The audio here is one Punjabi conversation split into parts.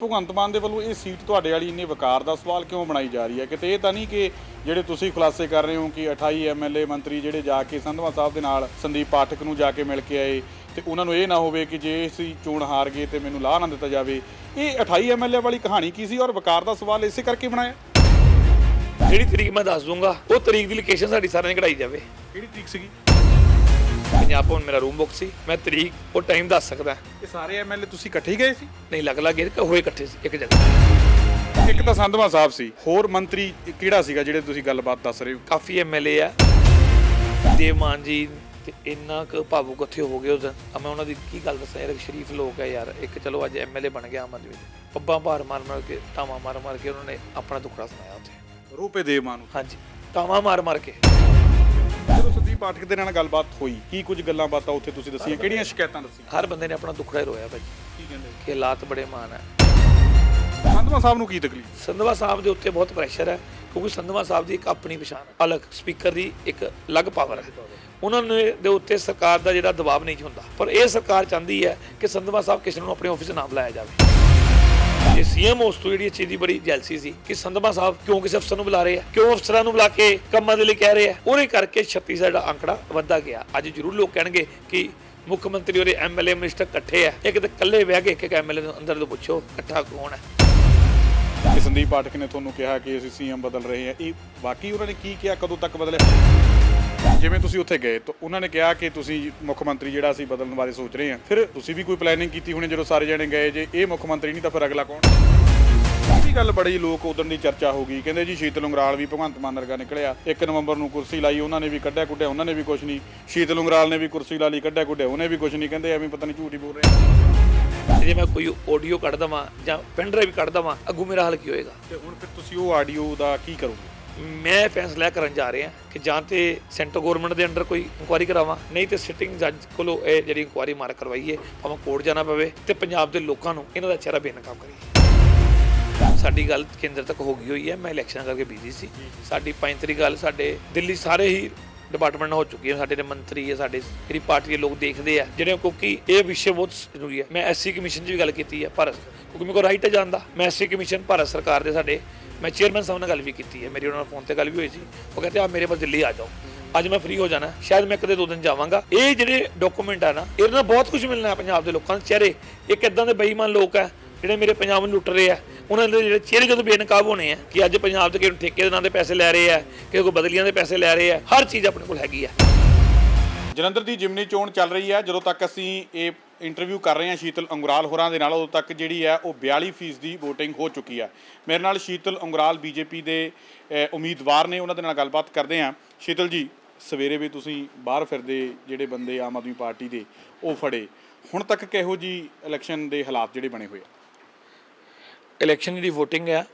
ਭਗਵੰਤ ਮਾਨ ਦੇ ਵੱਲੋਂ ਇਹ ਸੀਟ ਤੁਹਾਡੇ ਵਾਲੀ ਇੰਨੇ ਵਕਾਰ ਦਾ ਸਵਾਲ ਕਿਉਂ ਬਣਾਈ ਜਾ ਰਹੀ ਹੈ? ਕਿਤੇ ਇਹ ਤਾਂ ਨਹੀਂ ਕਿ ਜਿਹੜੇ ਤੁਸੀਂ ਖੁਲਾਸੇ ਕਰ ਰਹੇ ਹੋ ਕਿ 28 ਐਮਐਲਏ ਮੰਤਰੀ ਜਿਹੜੇ ਜਾ ਕੇ ਸੰਧਵਾ ਸਾਹਿਬ ਦੇ ਨਾਲ ਸੰਦੀਪ ਪਾਠਕ ਨੂੰ ਜਾ ਕੇ ਮਿਲ ਕੇ ਆਏ ਤੇ ਉਹਨਾਂ ਨੂੰ ਇਹ ਨਾ ਹੋਵੇ ਕਿ ਜੇ ਅਸੀਂ ਚੋਣ ਹਾਰ ਗਏ ਤੇ ਮੈਨੂੰ ਲਾਹ ਨਾ ਦਿੱਤਾ ਜਾਵੇ। ਇਹ 28 ਐਮਐਲਏ ਵਾਲੀ ਕਹਾਣੀ ਕੀ ਸੀ ਔਰ ਵਕਾਰ ਦਾ ਸਵਾਲ ਇਸੇ ਕਰਕੇ ਬਣਾਇਆ? ਜਿਹੜੀ ਤਰੀਕ ਮੈਂ ਦੱਸ ਦੂੰਗਾ? ਉਹ ਤਰੀਕ ਦੀ ਲੋਕੇਸ਼ਨ ਸਾਡੀ ਸਾਰਿਆਂ ਦੀ ਕਢਾਈ ਜਾਵੇ। ਕਿਹੜੀ ਤਰੀਕ ਸੀਗੀ? ਪੰਜਾਬ ਭਵਨ ਮੇਰਾ ਰੂਮ ਬੁੱਕ ਸੀ ਮੈਂ ਤਰੀਕ ਉਹ ਟਾਈਮ ਦੱਸ ਸਕਦਾ। ਇਹ ਸਾਰੇ ਐਮਐਲਏ ਤੁਸੀਂ ਇਕੱਠੇ ਹੀ ਗਏ ਸੀ? ਨਹੀਂ ਲੱਗ ਲੱਗ ਗਏ ਹੋਏ ਇਕੱਠੇ ਸੀ ਇੱਕ ਜਗ੍ਹਾ। ਇੱਕ ਤਾਂ ਸੰਧਵਾ ਸਾਹਿਬ ਸੀ ਹੋਰ ਮੰਤਰੀ ਕਿਹੜਾ ਸੀਗਾ ਜਿਹੜੇ ਤੁਸੀਂ ਗੱਲਬਾਤ ਦੱਸ ਰਹੇ ਹੋ? ਕਾਫੀ ਐਮਐਲਏ ਆ। ਦੇਵ ਮਾਨ ਜੀ ਤੇ ਇੰਨਾ ਕੁ ਭਾਵੁਕ ਉੱਥੇ ਹੋ ਗਏ ਉਸ ਦਿਨ। ਆ ਮੈਂ ਉਹਨਾਂ ਦੀ ਕੀ ਗੱਲ ਦੱਸਾਂ ਯਾਰ ਇੱਕ ਸ਼ਰੀਫ ਲੋਕ ਹੈ ਯਾਰ। ਇੱਕ ਚਲੋ ਅੱਜ ਐਮਐਲਏ ਬਣ ਗਿਆ ਆਮ ਆਦਮੀ ਦੇ। ਪੱਬਾਂ ਭਾਰ ਮਾਰ ਮਾਰ ਕੇ ਟਾਵਾਂ ਮਾਰ ਮਾਰ ਕੇ ਉਹਨਾਂ ਨੇ ਆਪਣਾ ਦੁੱਖੜਾ ਸੁਣਾਇਆ ਉੱਥੇ। ਰੂਪੇ ਦੇਵ ਮਾਨ ਨੂੰ। ਹਾਂਜੀ ਟਾਵਾਂ ਮਾਰ ਮਾਰ ਕੇ। ਪਾਠਕ ਦੇ ਨਾਲ ਗੱਲਬਾਤ ਹੋਈ। ਕੀ ਕੁਝ ਗੱਲਾਂ ਬਾਤਾਂ ਉੱਥੇ ਤੁਸੀਂ ਦੱਸੀਆਂ? ਕਿਹੜੀਆਂ ਸ਼ਿਕਾਇਤਾਂ ਦੱਸੀਆਂ? ਹਰ ਬੰਦੇ ਨੇ ਆਪਣਾ ਦੁੱਖੜਾ ਹੀ ਰੋਇਆ ਭਾਜੀ ਕੀ ਕਹਿੰਦੇ? ਕਿ ਹਾਲਾਤ ਬੜੇ ਮਾਨ ਹੈ। ਸੰਧਵਾ ਸਾਹਿਬ ਨੂੰ ਕੀ ਤਕਲੀਫ? ਸੰਧਵਾ ਸਾਹਿਬ ਦੇ ਉੱਤੇ ਬਹੁਤ ਪ੍ਰੈਸ਼ਰ ਹੈ ਕਿਉਂਕਿ ਸੰਧਵਾ ਸਾਹਿਬ ਦੀ ਇੱਕ ਆਪਣੀ ਪਛਾਣ ਹੈ। ਅਲੱਗ ਸਪੀਕਰ ਦੀ ਇੱਕ ਅਲੱਗ ਪਾਵਰ ਹੈ। ਉਹਨਾਂ ਨੇ ਦੇ ਉੱਤੇ ਸਰਕਾਰ ਦਾ ਜਿਹੜਾ ਦਬਾਅ ਨਹੀਂ ਹੁੰਦਾ। ਪਰ ਇਹ ਸਰਕਾਰ ਚਾਹੁੰਦੀ ਹੈ ਕਿ ਸੰਧਵਾ ਸਾਹਿਬ ਕਿਸੇ ਨੂੰ ਆਪਣੇ ਆਫਿਸ ਨਾ ਬੁਲਾਇਆ ਜਾਵੇ। ਇਹ ਸੀਐਮ ਉਸ ਤੋਂ ਜਿਹੜੀ ਇਹ ਚੀਜ਼ ਦੀ ਬੜੀ ਜੈਲਸੀ ਸੀ ਕਿ ਸੰਧਵਾ ਸਾਹਿਬ ਕਿਉਂ ਕਿਸੇ ਅਫਸਰ ਨੂੰ ਬੁਲਾ ਰਹੇ ਆ, ਕਿਉਂ ਅਫਸਰਾਂ ਨੂੰ ਬੁਲਾ ਕੇ ਕੰਮਾਂ ਦੇ ਲਈ ਕਹਿ ਰਹੇ ਆ, ਉਹਦੇ ਕਰਕੇ 36 ਦਾ ਅੰਕੜਾ ਵੱਧਦਾ ਗਿਆ। ਅੱਜ ਜ਼ਰੂਰ ਲੋਕ ਕਹਿਣਗੇ ਕਿ ਮੁੱਖ ਮੰਤਰੀ ਔਰ ਐਮਐਲਏ ਮਿਨਿਸਟਰ ਇਕੱਠੇ ਆ, ਇੱਕ ਤੇ ਇਕੱਲੇ ਬਹਿ ਕੇ ਇੱਕ ਇੱਕ ਐਮਐਲਏ ਨੂੰ ਅੰਦਰ ਤੋਂ ਪੁੱਛੋ, ਇਕੱਠਾ ਕੌਣ ਹੈ ਕਿ ਸੰਦੀਪ ਪਾਠਕ ਨੇ ਤੁਹਾਨੂੰ ਕਿਹਾ ਕਿ ਅਸੀਂ ਸੀਐਮ ਬਦਲ ਰਹੇ ਹਾਂ। ਇਹ ਬਾਕੀ ਉਹਨਾਂ ਨੇ ਕੀ ਕਿਹਾ? ਕਦੋਂ ਤੱਕ ਬਦਲਿਆ? ਜਿਵੇਂ ਤੁਸੀਂ ਉੱਥੇ ਗਏ, ਤਾਂ ਉਹਨਾਂ ਨੇ ਕਿਹਾ ਕਿ ਤੁਸੀਂ ਮੁੱਖ ਮੰਤਰੀ ਜਿਹੜਾ ਅਸੀਂ ਬਦਲਣ ਬਾਰੇ ਸੋਚ ਰਹੇ ਹਾਂ। ਫਿਰ ਤੁਸੀਂ ਵੀ ਕੋਈ ਪਲੈਨਿੰਗ ਕੀਤੀ ਹੋਣੀ ਜਦੋਂ ਸਾਰੇ ਜਣੇ ਗਏ? ਜੇ ਇਹ ਮੁੱਖ ਮੰਤਰੀ ਨਹੀਂ, ਤਾਂ ਫਿਰ ਅਗਲਾ ਕੌਣ? ਇਹ ਵੀ ਗੱਲ ਬੜੀ ਲੋਕ ਉਦੋਂ ਦੀ ਚਰਚਾ ਹੋ ਗਈ। ਕਹਿੰਦੇ ਜੀ, ਸ਼ੀਤਲ ਉਂਗਰਾਲ ਵੀ ਭਗਵੰਤ ਮਾਨ ਵਰਗਾ ਨਿਕਲਿਆ। 1 ਨਵੰਬਰ ਨੂੰ ਕੁਰਸੀ ਲਾਈ, ਉਹਨਾਂ ਨੇ ਵੀ ਕੱਢਿਆ ਕੁੱਢਿਆ ਉਹਨਾਂ ਨੇ ਵੀ ਕੁਝ ਨਹੀਂ। ਸ਼ੀਤਲ ਉਂਗਰਾਲ ਨੇ ਵੀ ਕੁਰਸੀ ਲਾ ਲਈ, ਕੱਢਿਆ ਕੁੱਢਿਆ ਉਹਨੇ ਵੀ ਕੁਝ ਨਹੀਂ। ਕਹਿੰਦੇ ਐਵੇਂ ਪਤਾ ਨਹੀਂ ਝੂਠ ਹੀ ਬੋਲ ਰਹੇ ਆ। ਜੇ ਮੈਂ ਕੋਈ ਆਡੀਓ ਕੱਢ ਦਵਾਂ ਜਾਂ ਪੈਨ ਡਰਾਈਵ ਕੱਢ ਦਵਾਂ ਅੱਗੂ ਮੇਰਾ ਹਾਲ ਕੀ ਹੋਏਗਾ? ਤੇ ਹੁਣ ਫਿਰ ਤੁਸੀਂ ਉਹ ਆਡੀਓ ਦਾ ਕੀ ਕਰੋਗੇ? ਮੈਂ ਫੈਸਲਾ ਕਰਨ ਜਾ ਰਿਹਾ ਕਿ ਜਾਂ ਤੇ ਸੈਂਟਰ ਗਵਰਨਮੈਂਟ ਦੇ ਅੰਡਰ ਕੋਈ ਇਨਕੁਆਇਰੀ ਕਰਾਵਾਂ ਨਹੀਂ ਤੇ ਸਿਟਿੰਗ ਜੱਜ ਕੋਲੋਂ ਇਹ ਜਿਹੜੀ ਇਨਕੁਆਇਰੀ ਮਾਰ ਕਰਵਾਈਏ ਭਾਵੇਂ ਕੋਰਟ ਜਾਣਾ ਪਵੇ ਤੇ ਪੰਜਾਬ ਦੇ ਲੋਕਾਂ ਨੂੰ ਇਹਨਾਂ ਦਾ ਚਿਹਰਾ ਬੇਨਕਾਬ ਕਰੀਏ। ਸਾਡੀ ਗੱਲ ਕੇਂਦਰ ਤੱਕ ਹੋ ਗਈ ਹੋਈ ਹੈ ਮੈਂ ਇਲੈਕਸ਼ਨ ਕਰਕੇ ਬਿਜ਼ੀ ਸੀ। ਸਾਡੀ ਪੰਜ ਤਰੀਕ ਗੱਲ ਸਾਡੇ ਦਿੱਲੀ ਸਾਰੇ ਹੀ ਡਿਪਾਰਟਮੈਂਟ ਹੋ ਚੁੱਕੀ ਹੈ, ਸਾਡੇ ਦੇ ਮੰਤਰੀ ਹੈ, ਸਾਡੇ ਜਿਹੜੀ ਪਾਰਟੀ ਦੇ ਲੋਕ ਦੇਖਦੇ ਆ, ਜਿਹੜੇ ਕਿਉਂਕਿ ਇਹ ਵਿਸ਼ੇ ਬਹੁਤ ਜ਼ਰੂਰੀ ਹੈ। ਮੈਂ ਐਸਸੀ ਕਮਿਸ਼ਨ 'ਚ ਵੀ ਗੱਲ ਕੀਤੀ ਹੈ, ਭਾਰਤ, ਕਿਉਂਕਿ ਮੇਰੇ ਕੋਲ ਰਾਈਟ ਹੈ ਜਾਣ ਦਾ। ਮੈਂ ਐਸਸੀ ਕਮਿਸ਼ਨ ਭਾਰਤ ਸਰਕਾਰ ਦੇ ਸਾਡੇ, ਮੈਂ ਚੇਅਰਮੈਨ ਸਾਹਿਬ ਨਾਲ ਗੱਲ ਵੀ ਕੀਤੀ ਹੈ, ਮੇਰੀ ਉਹਨਾਂ ਨਾਲ ਫੋਨ ਤੇ ਗੱਲ ਵੀ ਹੋਈ ਸੀ। ਉਹ ਕਹਿੰਦੇ ਆ ਮੇਰੇ ਪਾਸ ਦਿੱਲੀ ਆ ਜਾਓ। ਅੱਜ ਮੈਂ ਫ੍ਰੀ ਹੋ ਜਾਣਾ, ਸ਼ਾਇਦ ਮੈਂ ਕਦੇ ਦੋ ਦਿਨ ਜਾਵਾਂਗਾ। ਇਹ ਜਿਹੜੇ ਡਾਕੂਮੈਂਟ ਆ ਨਾ, ਇਹਦੇ ਨਾਲ ਬਹੁਤ ਕੁਝ ਮਿਲਣਾ ਪੰਜਾਬ ਦੇ ਲੋਕਾਂ ਦੇ ਚਿਹਰੇ, ਇੱਕ ਇਦਾਂ ਦੇ ਬੇਈਮਾਨ ਲੋਕ ਆ ਜਿਹੜੇ ਮੇਰੇ ਪੰਜਾਬ ਨੂੰ ਲੁੱਟ ਰਹੇ ਆ। ਉਹਨਾਂ ਦੇ ਜਿਹੜੇ ਚਿਹਰੇ ਜਦੋਂ ਬੇਨਕਾਬ ਹੋਣੇ ਆ ਕਿ ਅੱਜ ਪੰਜਾਬ ਦੇ ਕਿਸੇ ਠੇਕੇ ਦੇ ਨਾਂ ਤੇ ਪੈਸੇ ਲੈ ਰਹੇ ਆ, ਕਿਸੇ ਕੋਈ ਬਦਲੀਆਂ ਦੇ ਪੈਸੇ ਲੈ ਰਹੇ ਆ, ਹਰ ਚੀਜ਼ ਆਪਣੇ ਕੋਲ ਹੈਗੀ ਆ। ਜਲੰਧਰ ਦੀ ਜਿਮਨੀ ਚੋਣ ਚੱਲ ਰਹੀ ਹੈ ਜਦੋਂ ਤੱਕ ਅਸੀਂ ਇਹ ਇੰਟਰਵਿਊ ਕਰ ਰਹੇ ਹਾਂ ਸ਼ੀਤਲ ਅੰਗਰਾਲ ਹੋਰਾਂ ਦੇ ਨਾਲ, ਉਦੋਂ ਤੱਕ ਜਿਹੜੀ ਹੈ ਉਹ 42% ਦੀ VOTING ਹੋ ਚੁੱਕੀ ਹੈ ਮੇਰੇ ਨਾਲ ਸ਼ੀਤਲ ਅੰਗਰਾਲ ਬੀਜੇਪੀ ਦੇ ਉਮੀਦਵਾਰ ਨੇ, ਉਹਨਾਂ ਦੇ ਨਾਲ ਗੱਲਬਾਤ ਕਰਦੇ ਹਾਂ ਸ਼ੀਤਲ ਜੀ, ਸਵੇਰੇ ਵੀ ਤੁਸੀਂ ਬਾਹਰ ਫਿਰਦੇ, ਜਿਹੜੇ ਬੰਦੇ ਆਮ ਆਦਮੀ ਪਾਰਟੀ ਦੇ, ਉਹ ਫੜੇ। ਹੁਣ ਤੱਕ ਕਿਹੋ ਜੀ ਇਲੈਕਸ਼ਨ ਦੇ ਹਾਲਾਤ ਜਿਹੜੇ ਬਣੇ ਹੋਏ ਆ? ਇਲੈਕਸ਼ਨ ਦੀ ਵੋਟਿੰਗ ਆ,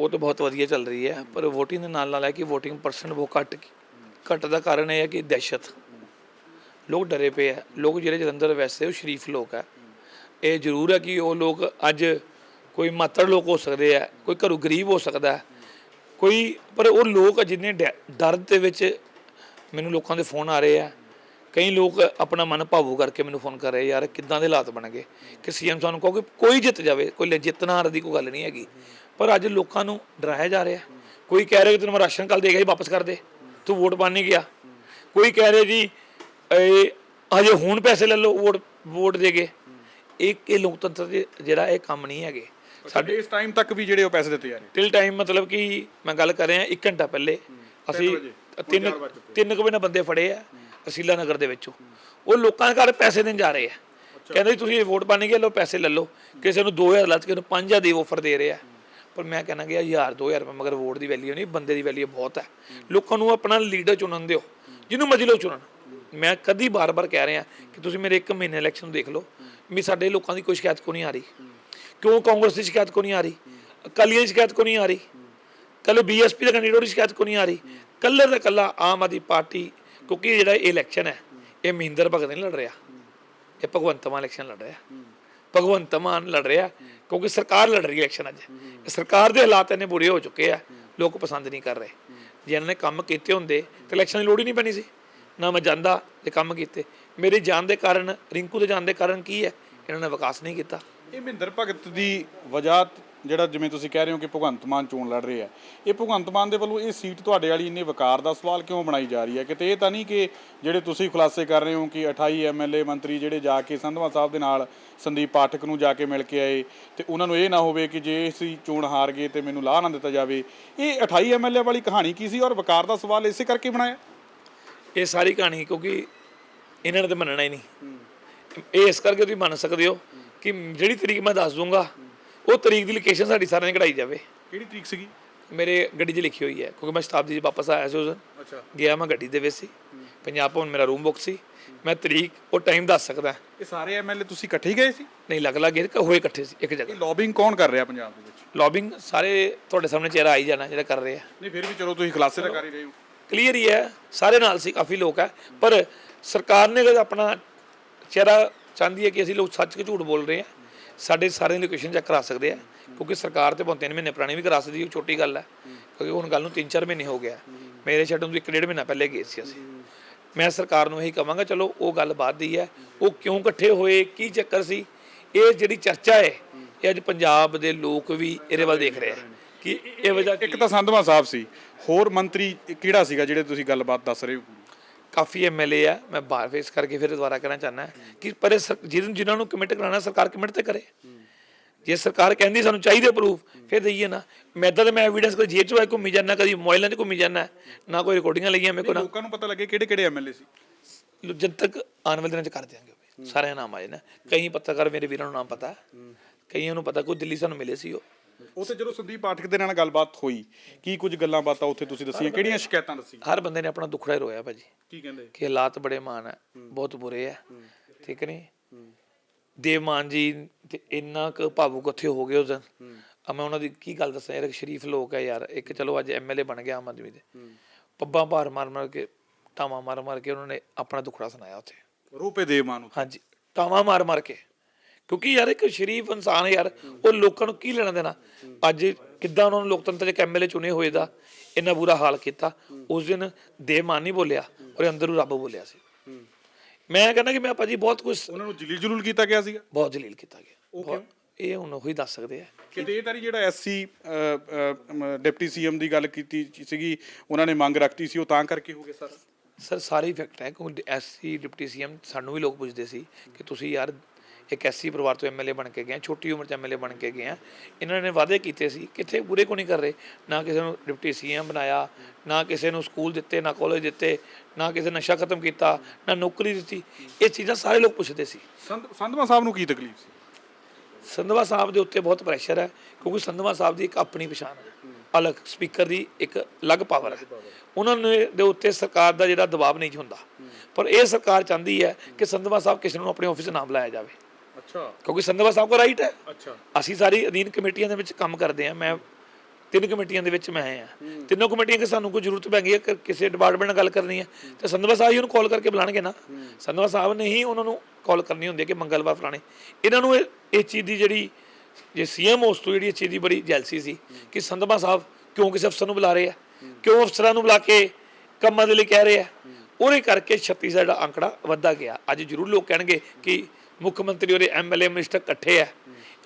ਉਹ ਤਾਂ ਬਹੁਤ ਵਧੀਆ ਚੱਲ ਰਹੀ ਹੈ ਪਰ ਵੋਟਿੰਗ ਦੇ ਨਾਲ ਨਾਲ ਹੈ ਕਿ ਵੋਟਿੰਗ ਪਰਸੈਂਟ ਬਹੁਤ ਘੱਟ ਘੱਟ ਦਾ ਕਾਰਨ ਇਹ ਹੈ ਕਿ ਦਹਿਸ਼ਤ। ਲੋਕ ਡਰੇ ਪਏ ਆ। ਲੋਕ ਜਿਹੜੇ ਜਲੰਧਰ ਵੈਸੇ ਉਹ ਸ਼ਰੀਫ ਲੋਕ ਆ। ਇਹ ਜ਼ਰੂਰ ਹੈ ਕਿ ਉਹ ਲੋਕ ਅੱਜ ਕੋਈ ਮਾਤਰ ਲੋਕ ਹੋ ਸਕਦੇ ਆ, ਕੋਈ ਘਰੋਂ ਗਰੀਬ ਹੋ ਸਕਦਾ। ਕੋਈ ਪਰ ਉਹ ਲੋਕ ਜਿੰਨੇ ਡੈ- ਡਰ ਦੇ ਵਿੱਚ ਮੈਨੂੰ ਲੋਕਾਂ ਦੇ ਫੋਨ ਆ ਰਹੇ ਆ। ਕਈ ਲੋਕ ਆਪਣਾ ਮਨ ਭਾਵੂ ਕਰਕੇ ਮੈਨੂੰ ਫੋਨ ਕਰ ਰਹੇ ਯਾਰ ਕਿੱਦਾਂ ਦੇ ਹਾਲਾਤ ਬਣ ਗਏ? ਕਿ ਸੀਐਮ ਸਾਨੂੰ ਕਹੋ ਕਿ ਕੋਈ ਜਿੱਤ ਜਾਵੇ ਕੋਈ ਜਿੱਤਣਾ ਹਾਰ ਦੀ ਕੋਈ ਗੱਲ ਨਹੀਂ ਹੈਗੀ। ਪਰ ਅੱਜ ਲੋਕਾਂ ਨੂੰ ਡਰਾਇਆ ਜਾ ਰਿਹਾ। ਕੋਈ ਕਹਿ ਰਿਹਾ ਕਿ ਤੈਨੂੰ ਮੈਂ ਰਾਸ਼ਨ ਕੱਲ ਦੇਗਾ ਜੀ ਵਾਪਸ ਕਰ ਦੇ। ਤੂੰ ਵੋਟ ਪਾਣ ਨਹੀਂ ਗਿਆ। ਕੋਈ ਕਹਿ ਰਿਹਾ ਜੀ ਇਹ ਹਜੇ ਹੁਣ ਪੈਸੇ ਲੈ ਲਓ ਵੋਟ ਵੋਟ ਦੇ ਗਏ ਇਹ ਇਹ ਲੋਕਤੰਤਰ ਦੇ ਜਿਹੜਾ ਇਹ ਕੰਮ ਨਹੀਂ ਹੈਗੇ। ਸਾਡੇ ਇਸ ਟਾਈਮ ਤੱਕ ਵੀ ਜਿਹੜੇ ਉਹ ਪੈਸੇ ਦਿੱਤੇ ਜਾ ਰਹੇ? ਟਿਲ ਟਾਈਮ ਮਤਲਬ ਕਿ ਮੈਂ ਗੱਲ ਕਰ ਰਿਹਾ 1 ਘੰਟਾ ਪਹਿਲੇ ਅਸੀਂ ਤਿੰਨ। ਤਿੰਨ ਕੁ ਵਜੇ ਬੰਦੇ ਫੜੇ ਆ। ਅਸੀਲਾ ਨਗਰ ਦੇ ਵਿੱਚੋਂ। ਉਹ ਲੋਕਾਂ ਦੇ ਘਰ ਪੈਸੇ ਦੇਣ ਜਾ ਰਹੇ ਆ। ਕਹਿੰਦੇ ਜੀ ਤੁਸੀਂ ਵੋਟ ਪਾਣੀ ਗਏ ਲੋ ਪੈਸੇ ਲੈ ਲਓ। ਕਿਸੇ ਨੂੰ 2000 ਲੱਜ ਕਿਸੇ ਨੂੰ 5000 ਦੀ ਆਫਰ ਦੇ ਰਹੇ ਆ। ਪਰ ਮੈਂ ਕਹਿੰਦਾ ਕਿ ਯਾਰ 2000 ਰੁਪਏ ਮਗਰ ਵੋਟ ਦੀ ਵੈਲਿਊ ਨਹੀਂ ਬੰਦੇ ਦੀ ਵੈਲਿਊ ਬਹੁਤ ਹੈ। ਲੋਕਾਂ ਨੂੰ ਆਪਣਾ ਲੀਡਰ ਚੁਣਨ ਦਿਓ। ਜਿਹਨੂੰ ਮਰਜ਼ੀ ਲੋ ਚੁਣਨ। ਮੈਂ ਕਦੀ ਬਾਰ-ਬਾਰ ਕਹਿ ਰਿਹਾ ਕਿ ਤੁਸੀਂ ਮੇਰੇ 1 ਮਹੀਨੇ ਇਲੈਕਸ਼ਨ ਦੇਖ ਲਓ। ਵੀ ਸਾਡੇ ਲੋਕਾਂ ਦੀ ਕੋਈ ਸ਼ਿਕਾਇਤ ਕੋ ਨਹੀਂ ਆ ਰਹੀ? ਕਿਉਂ ਕਾਂਗਰਸ ਦੀ ਸ਼ਿਕਾਇਤ ਕੋ ਨਹੀਂ ਆ ਰਹੀ? ਅਕਾਲੀਆਂ ਦੀ ਸ਼ਿਕਾਇਤ ਕੋ ਨਹੀਂ ਆ ਰਹੀ? ਕੱਲ ਬੀਐਸਪੀ ਦਾ ਕੈਂਡੀਡੇਟ ਦੀ ਸ਼ਿਕਾਇਤ ਕੋ ਨਹੀਂ ਆ ਰਹੀ? ਕੱਲਰ ਦਾ ਕੱਲਾ ਆਮ ਆਦਮੀ ਪਾਰਟੀ ਕਿਉਂਕਿ ਜਿਹੜਾ ਇਹ ਇਲੈਕਸ਼ਨ ਹੈ, ਇਹ ਮਹਿੰਦਰ ਭਗਤ ਨਹੀਂ ਲੜ ਰਿਹਾ। ਇਹ ਭਗਵੰਤ ਮਾਨ ਇਲੈਕਸ਼ਨ ਲੜ ਰਿਹਾ। ਭਗਵੰਤ ਮਾਨ ਲੜ ਰਿਹਾ ਕਿਉਂਕਿ ਸਰਕਾਰ ਲੜ ਰਹੀ ਇਲੈਕਸ਼ਨ ਅੱਜ। ਸਰਕਾਰ ਦੇ ਹਾਲਾਤ ਇੰਨੇ ਬੁਰੇ ਹੋ ਚੁੱਕੇ ਆ, ਲੋਕ ਪਸੰਦ ਨਹੀਂ ਕਰ ਰਹੇ। ਜੇ ਇਹਨਾਂ ਨੇ ਕੰਮ ਕੀਤੇ ਹੁੰਦੇ ਤੇ ਇਲੈਕਸ਼ਨ ਦੀ ਲੋੜ ਹੀ ਨਹੀਂ ਪੈਣੀ ਸੀ। ਨਾ ਮੈਂ ਜਾਂਦਾ ਤੇ ਕੰਮ ਕੀਤੇ। ਮੇਰੀ ਜਾਣ ਦੇ ਕਾਰਨ, ਰਿੰਕੂ ਦੇ ਜਾਣ ਦੇ ਕਾਰਨ ਕੀ ਹੈ? ਇਹਨਾਂ ਨੇ ਵਿਕਾਸ ਨਹੀਂ ਕੀਤਾ। ਇਹ ਮਹਿੰਦਰ ਭਗਤ ਦੀ ਵਜ੍ਹਾ ਜਿਹੜਾ ਜਿਵੇਂ ਤੁਸੀਂ ਕਹਿ ਰਹੇ ਹੋ ਕਿ ਭਗਵੰਤ ਮਾਨ ਚੋਣ ਲੜ ਰਹੇ ਆ, ਇਹ ਭਗਵੰਤ ਮਾਨ ਦੇ ਵੱਲੋਂ ਇਹ ਸੀਟ ਤੁਹਾਡੇ ਵਾਲੀ ਇੰਨੇ ਵਕਾਰ ਦਾ ਸਵਾਲ ਕਿਉਂ ਬਣਾਈ ਜਾ ਰਹੀ ਹੈ? ਕਿਤੇ ਇਹ ਤਾਂ ਨਹੀਂ ਕਿ ਜਿਹੜੇ ਤੁਸੀਂ ਖੁਲਾਸੇ ਕਰ ਰਹੇ ਹੋ ਕਿ 28 ਐਮਐਲਏ ਮੰਤਰੀ ਜਿਹੜੇ ਜਾ ਕੇ ਸੰਧਵਾ ਸਾਹਿਬ ਦੇ ਨਾਲ ਸੰਦੀਪ ਪਾਠਕ ਨੂੰ ਜਾ ਕੇ ਮਿਲ ਕੇ ਆਏ ਤੇ ਉਹਨਾਂ ਨੂੰ ਇਹ ਨਾ ਹੋਵੇ ਕਿ ਜੇ ਅਸੀਂ ਚੋਣ ਹਾਰ ਗਏ ਤੇ ਮੈਨੂੰ ਲਾਹ ਨਾ ਦਿੱਤਾ ਜਾਵੇ। ਇਹ 28 ਐਮਐਲਏ ਵਾਲੀ ਕਹਾਣੀ ਕੀ ਸੀ ਔਰ ਵਕਾਰ ਦਾ ਸਵਾਲ ਇਸੇ ਕਰਕੇ ਬਣਾਇਆ? ਇਹ ਸਾਰੀ ਕਹਾਣੀ ਕਿਉਂਕਿ ਇਹਨਾਂ ਨੇ ਤਾਂ ਮੰਨਣਾ ਹੀ ਨਹੀਂ। ਇਹ ਇਸ ਕਰਕੇ ਤੁਸੀਂ ਮੰਨ ਸਕਦੇ ਹੋ ਕਿ ਜਿਹੜੀ ਤਰੀਕ ਮੈਂ ਦੱਸ ਦੂੰਗਾ ਉਹ ਤਰੀਕ ਦੀ ਲੋਕੇਸ਼ਨ ਸਾਡੀ ਸਾਰਿਆਂ ਦੀ ਕਢਾਈ ਜਾਵੇ। ਕਿਹੜੀ ਤਰੀਕ ਸੀਗੀ? ਮੇਰੇ ਗੱਡੀ 'ਚ ਲਿਖੀ ਹੋਈ ਹੈ ਕਿਉਂਕਿ ਮੈਂ ਸ਼ਤਾਬਦੀ 'ਚ ਵਾਪਸ ਆਇਆ ਸੀ ਉਸ ਦਿਨ। ਅੱਛਾ। ਗਿਆ ਮੈਂ ਗੱਡੀ ਦੇ ਵਿੱਚ ਸੀ। ਪੰਜਾਬ ਭਵਨ ਮੇਰਾ ਰੂਮ ਬੁੱਕ ਸੀ। ਮੈਂ ਤਰੀਕ ਉਹ ਟਾਈਮ ਦੱਸ ਸਕਦਾ। ਇਹ ਸਾਰੇ ਐਮਐਲਏ ਤੁਸੀਂ ਇਕੱਠੇ ਹੀ ਗਏ ਸੀ? ਨਹੀਂ ਲੱਗ ਲੱਗ ਇਹ ਹੋਏ ਇਕੱਠੇ ਸੀ ਇੱਕ ਜਗ੍ਹਾ। ਇਹ ਲੌਬਿੰਗ ਕੌਣ ਕਰ ਰਿਹਾ ਪੰਜਾਬ ਦੇ ਵਿੱਚ? ਲੌਬਿੰਗ ਸਾਰੇ ਤੁਹਾਡੇ ਸਾਹਮਣੇ ਚਿਹਰਾ ਆਈ ਜਾਣਾ ਜਿਹੜਾ ਕਰ ਰਹੇ। ਆ ਨਹੀਂ ਫਿਰ ਵੀ ਚਲੋ ਤੁਸੀਂ ਖੁਲਾਸੇ ਤਾਂ ਕਰ ਹੀ ਰਹੇ ਹੋ। ਕਲੀਅਰ ਹੀ ਹੈ ਸਾਰੇ ਨਾਲ ਸੀ ਕਾਫੀ ਲੋਕ ਹੈ। ਪਰ ਸਰਕਾਰ ਨੇ ਅਗਰ ਆਪਣਾ ਚਿਹਰਾ ਚਾਹੁੰਦੀ ਹੈ ਕਿ ਅਸੀਂ ਲੋਕ ਸੱਚ ਕਿ ਝੂਠ ਬੋਲ ਰਹੇ ਹਾਂ ਸਾਡੇ ਸਾਰੇ ਲੋਕੇਸ਼ਨ ਚੈੱਕ ਕਰਾ ਸਕਦੇ ਆ ਕਿਉਂਕਿ ਸਰਕਾਰ ਤੇ ਬਹੁਤ 3 ਮਹੀਨੇ ਪੁਰਾਣੀ ਵੀ ਕਰਾ ਸਕਦੀ ਉਹ ਛੋਟੀ ਗੱਲ ਹੈ ਕਿਉਂਕਿ ਹੁਣ ਗੱਲ ਨੂੰ 3-4 ਮਹੀਨੇ ਹੋ ਗਿਆ। ਮੇਰੇ ਛੱਡਣ ਤੋਂ ਇੱਕ ਡੇਢ ਮਹੀਨਾ ਪਹਿਲੇ ਗਏ ਸੀ ਅਸੀਂ। ਮੈਂ ਸਰਕਾਰ ਨੂੰ ਇਹੀ ਕਹਾਂਗਾ ਚਲੋ ਉਹ ਗੱਲ ਬਾਅਦ ਦੀ ਹੈ ਉਹ ਕਿਉਂ ਇਕੱਠੇ ਹੋਏ ਕੀ ਚੱਕਰ ਸੀ? ਇਹ ਜਿਹੜੀ ਚਰਚਾ ਹੈ ਇਹ ਅੱਜ ਪੰਜਾਬ ਦੇ ਲੋਕ ਵੀ ਇਹਦੇ ਵੱਲ ਦੇਖ ਰਹੇ ਆ ਕਿ ਇਹ ਵਜ੍ਹਾ ਇੱਕ ਤਾਂ ਸੰਧਵਾ ਸਾਹਿਬ ਸੀ ਹੋਰ ਮੰਤਰੀ ਕਿਹੜਾ ਸੀਗਾ ਜਿਹੜੇ ਤੁਸੀਂ ਗੱਲਬਾਤ ਦੱਸ ਰਹੇ ਹੋ? ਕਾਫੀ ਐਮਐਲਏ ਆ ਮੈਂ ਬਾਰ ਫੇਸ ਕਰਕੇ ਫਿਰ ਦੁਬਾਰਾ ਕਹਿਣਾ ਚਾਹੁੰਦਾ ਕਿ ਪਰ ਸਰ- ਜਿਹਨੂੰ ਜਿਨ੍ਹਾਂ ਨੂੰ ਕਮਿਟ ਕਰਾਉਣਾ ਸਰਕਾਰ ਕਮਿਟ ਤੇ ਕਰੇ। ਜੇ ਸਰਕਾਰ ਕਹਿੰਦੀ ਸਾਨੂੰ ਚਾਹੀਦੇ ਪ੍ਰੂਫ ਫਿਰ ਦਈਏ ਨਾ। ਮੈਂ ਤਾਂ ਮੈਂ ਐਵੀਡੈਂਸ ਕੋਈ ਜੇਬ ਚ ਵਾਇ ਘੁੰਮੀ ਜਾਂਦਾ ਕਦੀ ਮੋਬਾਈਲਾਂ 'ਚ ਘੁੰਮੀ ਜਾਂਦਾ ਨਾ ਕੋਈ ਰਿਕਾਰਡਿੰਗਾਂ ਲਈਆਂ ਮੇਰੇ ਕੋਲ ਨਾ। ਲੋਕਾਂ ਨੂੰ ਪਤਾ ਲੱਗੇ ਕਿਹੜੇ ਕਿਹੜੇ ਐਮਐਲਏ ਸੀ? ਜਦ ਤੱਕ ਆਉਣ ਵਾਲੇ ਦਿਨਾਂ 'ਚ ਕਰ ਦਿਆਂਗੇ। ਸਾਰਿਆਂ ਨਾਮ ਆਏ ਨਾ ਕਈ ਪੱਤਰਕਾਰ ਮੇਰੇ ਵੀਰਾਂ ਨੂੰ ਨਾਮ ਪਤਾ। ਕਈਆਂ ਨੂੰ ਪਤਾ ਕੋਈ ਦਿੱਲੀ ਸਾਨੂੰ ਮਿਲੇ ਸੀ ਉਹ। ਉੱਥੇ ਜਦੋਂ ਸੰਦੀਪ ਪਾਠਕ ਦੇ ਨਾਲ ਗੱਲਬਾਤ ਹੋਈ ਕੀ ਕੁਝ ਗੱਲਾਂ ਬਾਤਾਂ ਉੱਥੇ ਤੁਸੀਂ ਦੱਸੀਆਂ? ਕਿਹੜੀਆਂ ਸ਼ਿਕਾਇਤਾਂ ਦੱਸੀਆਂ? ਹਰ ਬੰਦੇ ਨੇ ਆਪਣਾ ਦੁੱਖੜਾ ਹੀ ਰੋਇਆ ਭਾਜੀ। ਕੀ ਕਹਿੰਦੇ? ਕਿ ਹਾਲਾਤ ਬੜੇ ਮਾਨ ਹੈ ਬਹੁਤ ਬੁਰੇ ਹੈ। ਠੀਕ ਨਹੀਂ ਦੇਵ ਮਾਨ ਜੀ ਤੇ ਇੰਨਾ ਕੁ ਭਾਵੁਕ ਉੱਥੇ ਹੋ ਗਏ ਉਸ ਦਿਨ। ਆ ਮੈਂ ਉਹਨਾਂ ਦੀ ਕੀ ਗੱਲ ਦੱਸਾਂ ਯਾਰ ਸ਼ਰੀਫ ਲੋਕ ਹੈ ਯਾਰ। ਇੱਕ ਚਲੋ ਅੱਜ ਐਮਐਲਏ ਬਣ ਗਿਆ ਆਮ ਆਦਮੀ ਦੇ। ਪੱਬਾਂ ਭਾਰ ਮਾਰ ਮਾਰ ਕੇ ਟਾਵਾਂ ਮਾਰ ਮਾਰ ਕੇ ਉਹਨਾਂ ਨੇ ਆਪਣਾ ਦੁੱਖੜਾ ਸੁਣਾਇਆ ਉੱਥੇ। ਰੂਪੇ ਦੇਵ ਮਾਨ ਹਾਂਜੀ। ਟਾਵਾਂ ਮਾਰ ਮਾਰ ਕੇ। ਕਿਉਂਕਿ ਯਾਰ ਇੱਕ ਸ਼ਰੀਫ ਇਨਸਾਨ ਯਾਰ ਉਹ ਲੋਕਾਂ ਨੂੰ ਕੀ ਲੈਣਾ ਦੇਣਾ? ਅੱਜ ਕਿੱਦਾਂ ਉਹਨਾਂ ਨੂੰ ਲੋਕਤੰਤਰ ਦੇ ਐਮਐਲਏ ਚੁਣੇ ਹੋਏ ਦਾ ਇੰਨਾ ਬੁਰਾ ਹਾਲ ਕੀਤਾ ਉਸ ਦਿਨ ਦੇਵ ਮਾਨ ਨਹੀਂ ਬੋਲਿਆ ਔਰ ਅੰਦਰੋਂ ਰੱਬ ਬੋਲਿਆ ਸੀ। ਮੈਂ ਕਹਿੰਦਾ ਕਿ ਮੈਂ ਭਾਜੀ ਬਹੁਤ ਕੁਝ ਉਹਨਾਂ ਨੂੰ ਜਲੀਲ ਜਲੂਲ ਕੀਤਾ ਗਿਆ ਸੀਗਾ? ਬਹੁਤ ਜਲੀਲ ਕੀਤਾ ਗਿਆ। ਇਹ ਹੁਣ ਉਹੀ ਦੱਸ ਸਕਦੇ ਆ। ਕਿਤੇ ਇਹ ਤਾਂ ਨਹੀਂ ਜਿਹੜਾ ਐਸਸੀ ਡਿਪਟੀ ਸੀਐਮ ਦੀ ਗੱਲ ਕੀਤੀ ਸੀਗੀ ਉਹਨਾਂ ਨੇ ਮੰਗ ਰੱਖਤੀ ਸੀ ਉਹ ਤਾਂ ਕਰਕੇ ਹੋ ਗਿਆ ਸਾਰਾ? ਸਰ ਸਾਰੇ ਇਫੈਕਟ ਹੈ ਕਿਉਂਕਿ ਐਸਸੀ ਡਿਪਟੀ ਸੀਐਮ ਸਾਨੂੰ ਵੀ ਲੋਕ ਪੁੱਛਦੇ ਸੀ ਕਿ ਤੁਸੀਂ ਯਾਰ ਇੱਕ ਐਸਸੀ ਪਰਿਵਾਰ ਤੋਂ ਐਮਐਲਏ ਬਣ ਕੇ ਗਏ ਛੋਟੀ ਉਮਰ ਚ ਐਮਐਲਏ ਬਣ ਕੇ ਗਏ ਆ। ਇਹਨਾਂ ਨੇ ਵਾਅਦੇ ਕੀਤੇ ਸੀ ਕਿੱਥੇ ਪੂਰੇ ਕੋ ਨਹੀਂ ਕਰ ਰਹੇ? ਨਾ ਕਿਸੇ ਨੂੰ ਡਿਪਟੀ ਸੀਐਮ ਬਣਾਇਆ ਨਾ ਕਿਸੇ ਨੂੰ ਸਕੂਲ ਦਿੱਤੇ ਨਾ ਕਾਲਜ ਦਿੱਤੇ ਨਾ ਕਿਸੇ ਨਸ਼ਾ ਖਤਮ ਕੀਤਾ ਨਾ ਨੌਕਰੀ ਦਿੱਤੀ। ਇਹ ਚੀਜ਼ਾਂ ਸਾਰੇ ਲੋਕ ਪੁੱਛਦੇ ਸੀ। ਸੰਧ- ਸੰਧਵਾ ਸਾਹਿਬ ਨੂੰ ਕੀ ਤਕਲੀਫ ਸੀ? ਸੰਧਵਾ ਸਾਹਿਬ ਦੇ ਉੱਤੇ ਬਹੁਤ ਪ੍ਰੈਸ਼ਰ ਹੈ ਕਿਉਂਕਿ ਸੰਧਵਾ ਸਾਹਿਬ ਦੀ ਇੱਕ ਆਪਣੀ ਪਛਾਣ ਹੈ। ਅਲੱਗ ਸਪੀਕਰ ਦੀ ਇੱਕ ਅਲੱਗ ਪਾਵਰ ਹੈ। ਉਹਨਾਂ ਨੇ ਦੇ ਉੱਤੇ ਸਰਕਾਰ ਦਾ ਜਿਹੜਾ ਦਬਾਅ ਨਹੀਂ ਹੁੰਦਾ। ਪਰ ਇਹ ਸਰਕਾਰ ਚਾਹੁੰਦੀ ਹੈ ਕਿ ਸੰਧਵਾ ਸਾਹਿਬ ਕਿਸੇ ਨੂੰ ਆਪਣੇ ਆਫਿਸ ਨਾਮ ਲਾਇਆ ਜਾਵੇ। ਅੱਛਾ। ਕਿਉਂਕਿ ਸੰਧਵਾ ਸਾਹਿਬ ਕੋ ਰਾਈਟ ਹੈ। ਅੱਛਾ। ਅਸੀਂ ਸਾਰੀ ਅਧੀਨ ਕਮੇਟੀਆਂ ਦੇ ਵਿੱਚ ਕੰਮ ਕਰਦੇ ਆ ਮੈਂ ਤਿੰਨ ਕਮੇਟੀਆਂ ਦੇ ਵਿੱਚ ਮੈਂ ਆ ਤਿੰਨੋਂ ਕਮੇਟੀਆਂ ਕਿ ਸਾਨੂੰ ਕੋਈ ਜ਼ਰੂਰਤ ਪੈ ਗਈ ਹੈ। ਕਿਸੇ ਡਿਪਾਰਟਮੈਂਟ ਨਾਲ ਗੱਲ ਕਰਨੀ ਹੈ। ਤੇ ਸੰਧਵਾ ਸਾਹਿਬ ਹੀ ਉਹਨੂੰ ਕਾਲ ਕਰਕੇ ਬੁਲਾਣਗੇ ਨਾ। ਸੰਧਵਾ ਸਾਹਿਬ ਨੇ ਹੀ ਉਹਨਾਂ ਨੂੰ ਕਾਲ ਕਰਨੀ ਹੁੰਦੀ ਹੈ ਕਿ ਮੰਗਲਵਾਰ ਫਲਾਣੇ। ਇਹਨਾਂ ਨੂੰ ਇਹ ਚੀਜ਼ ਦੀ ਜਿਹੜੀ ਜੇ ਸੀਐਮ ਉਸ ਤੋਂ ਜਿਹੜੀ ਇਹ ਚੀਜ਼ ਦੀ ਬੜੀ ਜੈਲਸੀ ਸੀ ਕਿ ਸੰਧਵਾ ਸਾਹਿਬ ਕਿਉਂ ਕਿਸੇ ਅਫਸਰ ਨੂੰ ਬੁਲਾ ਰਹੇ ਆ? ਕਿਉਂ ਅਫਸਰਾਂ ਨੂੰ ਬੁਲਾ ਕੇ ਕੰਮਾਂ ਦੇ ਲਈ ਕਹਿ ਰਹੇ ਆ? ਉਹਦੇ ਕਰਕੇ 36 ਦਾ ਜਿਹੜਾ ਅੰਕੜਾ ਵੱਧਦਾ ਗਿਆ। ਅੱਜ ਜ਼ਰੂਰ ਲੋਕ ਕਹਿਣਗੇ ਕਿ ਮੁੱਖ ਮੰਤਰੀ ਉਹਦੇ ਐਮਐਲਏ ਮਿਨਿਸਟਰ ਇਕੱਠੇ ਆ।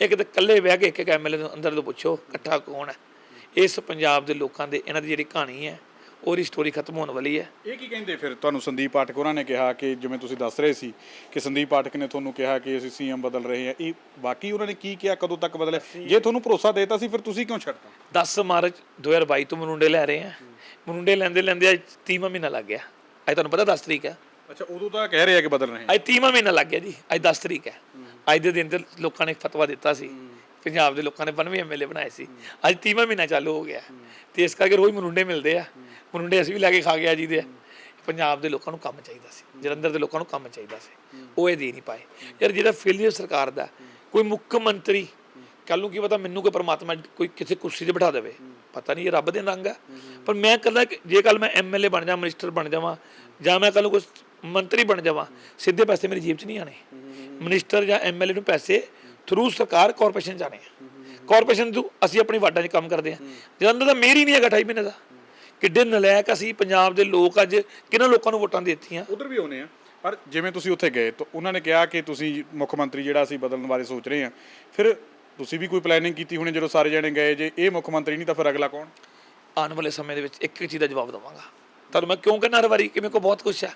ਇਹ ਕਿਤੇ ਇਕੱਲੇ ਬਹਿ ਕੇ ਇੱਕ ਇੱਕ ਐਮਐਲਏ ਨੂੰ ਅੰਦਰ ਤੋਂ ਪੁੱਛੋ ਇਕੱਠਾ ਕੌਣ ਹੈ ਇਸ ਪੰਜਾਬ ਦੇ ਲੋਕਾਂ ਦੇ ਇਹਨਾਂ ਦੀ ਜਿਹੜੀ ਕਹਾਣੀ ਹੈ ਉਹਦੀ ਸਟੋਰੀ ਖਤਮ ਹੋਣ ਵਾਲੀ ਹੈ। ਇਹ ਕੀ ਕਹਿੰਦੇ ਫਿਰ? ਤੁਹਾਨੂੰ ਸੰਦੀਪ ਪਾਠਕ ਉਹਨਾਂ ਨੇ ਕਿਹਾ ਕਿ ਜਿਵੇਂ ਤੁਸੀਂ ਦੱਸ ਰਹੇ ਸੀ ਕਿ ਸੰਦੀਪ ਪਾਠਕ ਨੇ ਤੁਹਾਨੂੰ ਕਿਹਾ ਕਿ ਅਸੀਂ ਸੀਐਮ ਬਦਲ ਰਹੇ ਹਾਂ। ਇਹ ਬਾਕੀ ਉਹਨਾਂ ਨੇ ਕੀ ਕਿਹਾ ਕਦੋਂ ਤੱਕ ਬਦਲਿਆ? ਜੇ ਤੁਹਾਨੂੰ ਭਰੋਸਾ ਦੇਤਾ ਸੀ ਫਿਰ ਤੁਸੀਂ ਕਿਉਂ ਛੱਡਤਾ? 10 ਮਾਰਚ 2022 ਤੋਂ ਮਰੁੰਡੇ ਲੈ ਰਹੇ ਆ ਮਰੁੰਡੇ ਲੈਂਦੇ ਲੈਂਦੇ ਅੱਜ 30ਵਾਂ ਮਹੀਨਾ ਲੱਗ ਗਿਆ। ਅੱਜ ਤੁਹਾਨੂੰ ਪਤਾ 10 ਤਰੀਕ ਹੈ। ਅੱਛਾ ਉਦੋਂ ਤਾਂ ਕਹਿ ਰਹੇ ਆ ਕਿ ਬਦਲ ਰਹੇ ਅੱਜ 30ਵਾਂ ਮਹੀਨਾ ਲੱਗ ਗਿਆ ਜੀ ਅੱਜ 10 ਤਰੀਕ ਹੈ। ਅੱਜ ਦੇ ਦਿਨ ਤੇ ਲੋਕਾਂ ਨੇ ਫਤਵਾ ਦਿੱਤਾ ਸੀ। ਪੰਜਾਬ ਦੇ ਲੋਕਾਂ ਨੇ 92 ਐਮਐਲਏ ਬਣਾਏ ਸੀ। ਅੱਜ 30ਵਾਂ ਮਹੀਨਾ ਚਾਲੂ ਹੋ ਗਿਆ। ਤੇ ਇਸ ਕਰਕੇ ਰੋਜ਼ ਮਰੁੰਡੇ ਮਿਲਦੇ ਆ। ਮਰੁੰਡੇ ਅਸੀਂ ਵੀ ਲੈ ਕੇ ਖਾ ਗਿਆ ਜੀ ਦੇ ਪੰਜਾਬ ਦੇ ਲੋਕਾਂ ਨੂੰ ਕੰਮ ਚਾਹੀਦਾ ਸੀ। ਜਲੰਧਰ ਦੇ ਲੋਕਾਂ ਨੂੰ ਕੰਮ ਚਾਹੀਦਾ ਸੀ। ਉਹ ਇਹ ਦੇ ਨਹੀਂ ਪਾਏ। ਯਾਰ ਜਿਹੜਾ ਫੇਲਿਅਰ ਸਰਕਾਰ ਦਾ ਕੋਈ ਮੁੱਖ ਮੰਤਰੀ ਕੱਲ ਨੂੰ ਕੀ ਪਤਾ ਮੈਨੂੰ ਕੋਈ ਪਰਮਾਤਮਾ ਕੋਈ ਕਿਸੇ ਕੁਰਸੀ ਤੇ ਬਿਠਾ ਦੇਵੇ। ਪਤਾ ਨਹੀਂ ਇਹ ਰੱਬ ਦੇ ਰੰਗ ਆ। ਪਰ ਮੈਂ ਕੱਲਾ ਜੇ ਕੱਲ ਮੈਂ ਐਮਐਲਏ ਬਣ ਜਾ ਮਿਨਿਸਟਰ ਬਣ ਜਾਵਾਂ ਜਾਂ ਮੈਂ ਕੱਲ ਨੂੰ ਕੋਈ ਮੰਤਰੀ ਬਣ ਜਾਵਾਂ ਸਿੱਧੇ ਪੈਸੇ ਮੇਰੀ ਜੇਬ 'ਚ ਨਹੀਂ ਆਣੇ ਮਿਨਿਸਟਰ ਜਾਂ ਐਮਐਲਏ ਨੂੰ ਪੈਸੇ ਥਰੂ ਸਰਕਾਰ ਕਾਰਪੋਰੇਸ਼ਨ ਜਾਣੇ ਆ। ਕਾਰਪੋਰੇਸ਼ਨ ਤੋਂ ਅਸੀਂ ਆਪਣੀ ਵਾਰਡਾਂ 'ਚ ਕੰਮ ਕਰਦੇ ਆ। ਜਲੰਧਰ ਦਾ ਮੇਰੀ ਨਹੀਂ ਹੈਗਾ 28 ਮਹੀਨੇ ਦਾ। ਕਿੱਡੇ ਨਲਾਇਕ ਅਸੀਂ ਪੰਜਾਬ ਦੇ ਲੋਕ ਅੱਜ ਕਿਹਨਾਂ ਲੋਕਾਂ ਨੂੰ ਵੋਟਾਂ ਦੇ ਦਿੱਤੀਆਂ? ਉਧਰ ਵੀ ਆਉਨੇ ਆ। ਪਰ ਜਿਵੇਂ ਤੁਸੀਂ ਉੱਥੇ ਗਏ ਤਾਂ ਉਹਨਾਂ ਨੇ ਕਿਹਾ ਕਿ ਤੁਸੀਂ ਮੁੱਖ ਮੰਤਰੀ ਜਿਹੜਾ ਅਸੀਂ ਬਦਲਣ ਬਾਰੇ ਸੋਚ ਰਹੇ ਹਾਂ ਫਿਰ ਤੁਸੀਂ ਵੀ ਕੋਈ ਪਲੈਨਿੰਗ ਕੀਤੀ ਹੋਣੀ ਜਦੋਂ ਸਾਰੇ ਜਣੇ ਗਏ? ਜੇ ਇਹ ਮੁੱਖ ਮੰਤਰੀ ਨਹੀਂ ਤਾਂ ਫਿਰ ਅਗਲਾ ਕੌਣ? ਆਉਣ ਵਾਲੇ ਸਮੇਂ ਦੇ ਵਿੱਚ ਇੱਕ ਇੱਕ ਚੀਜ਼ ਦਾ ਜਵਾਬ ਦਵਾਂਗਾ। ਤੁਹਾਨੂੰ ਮੈਂ ਕਿਉਂ ਕਹਿੰਦਾ ਹਰ ਵਾਰੀ ਕਿ ਮੇਰੇ ਕੋਲ ਬਹੁਤ ਕੁਝ ਹੈ।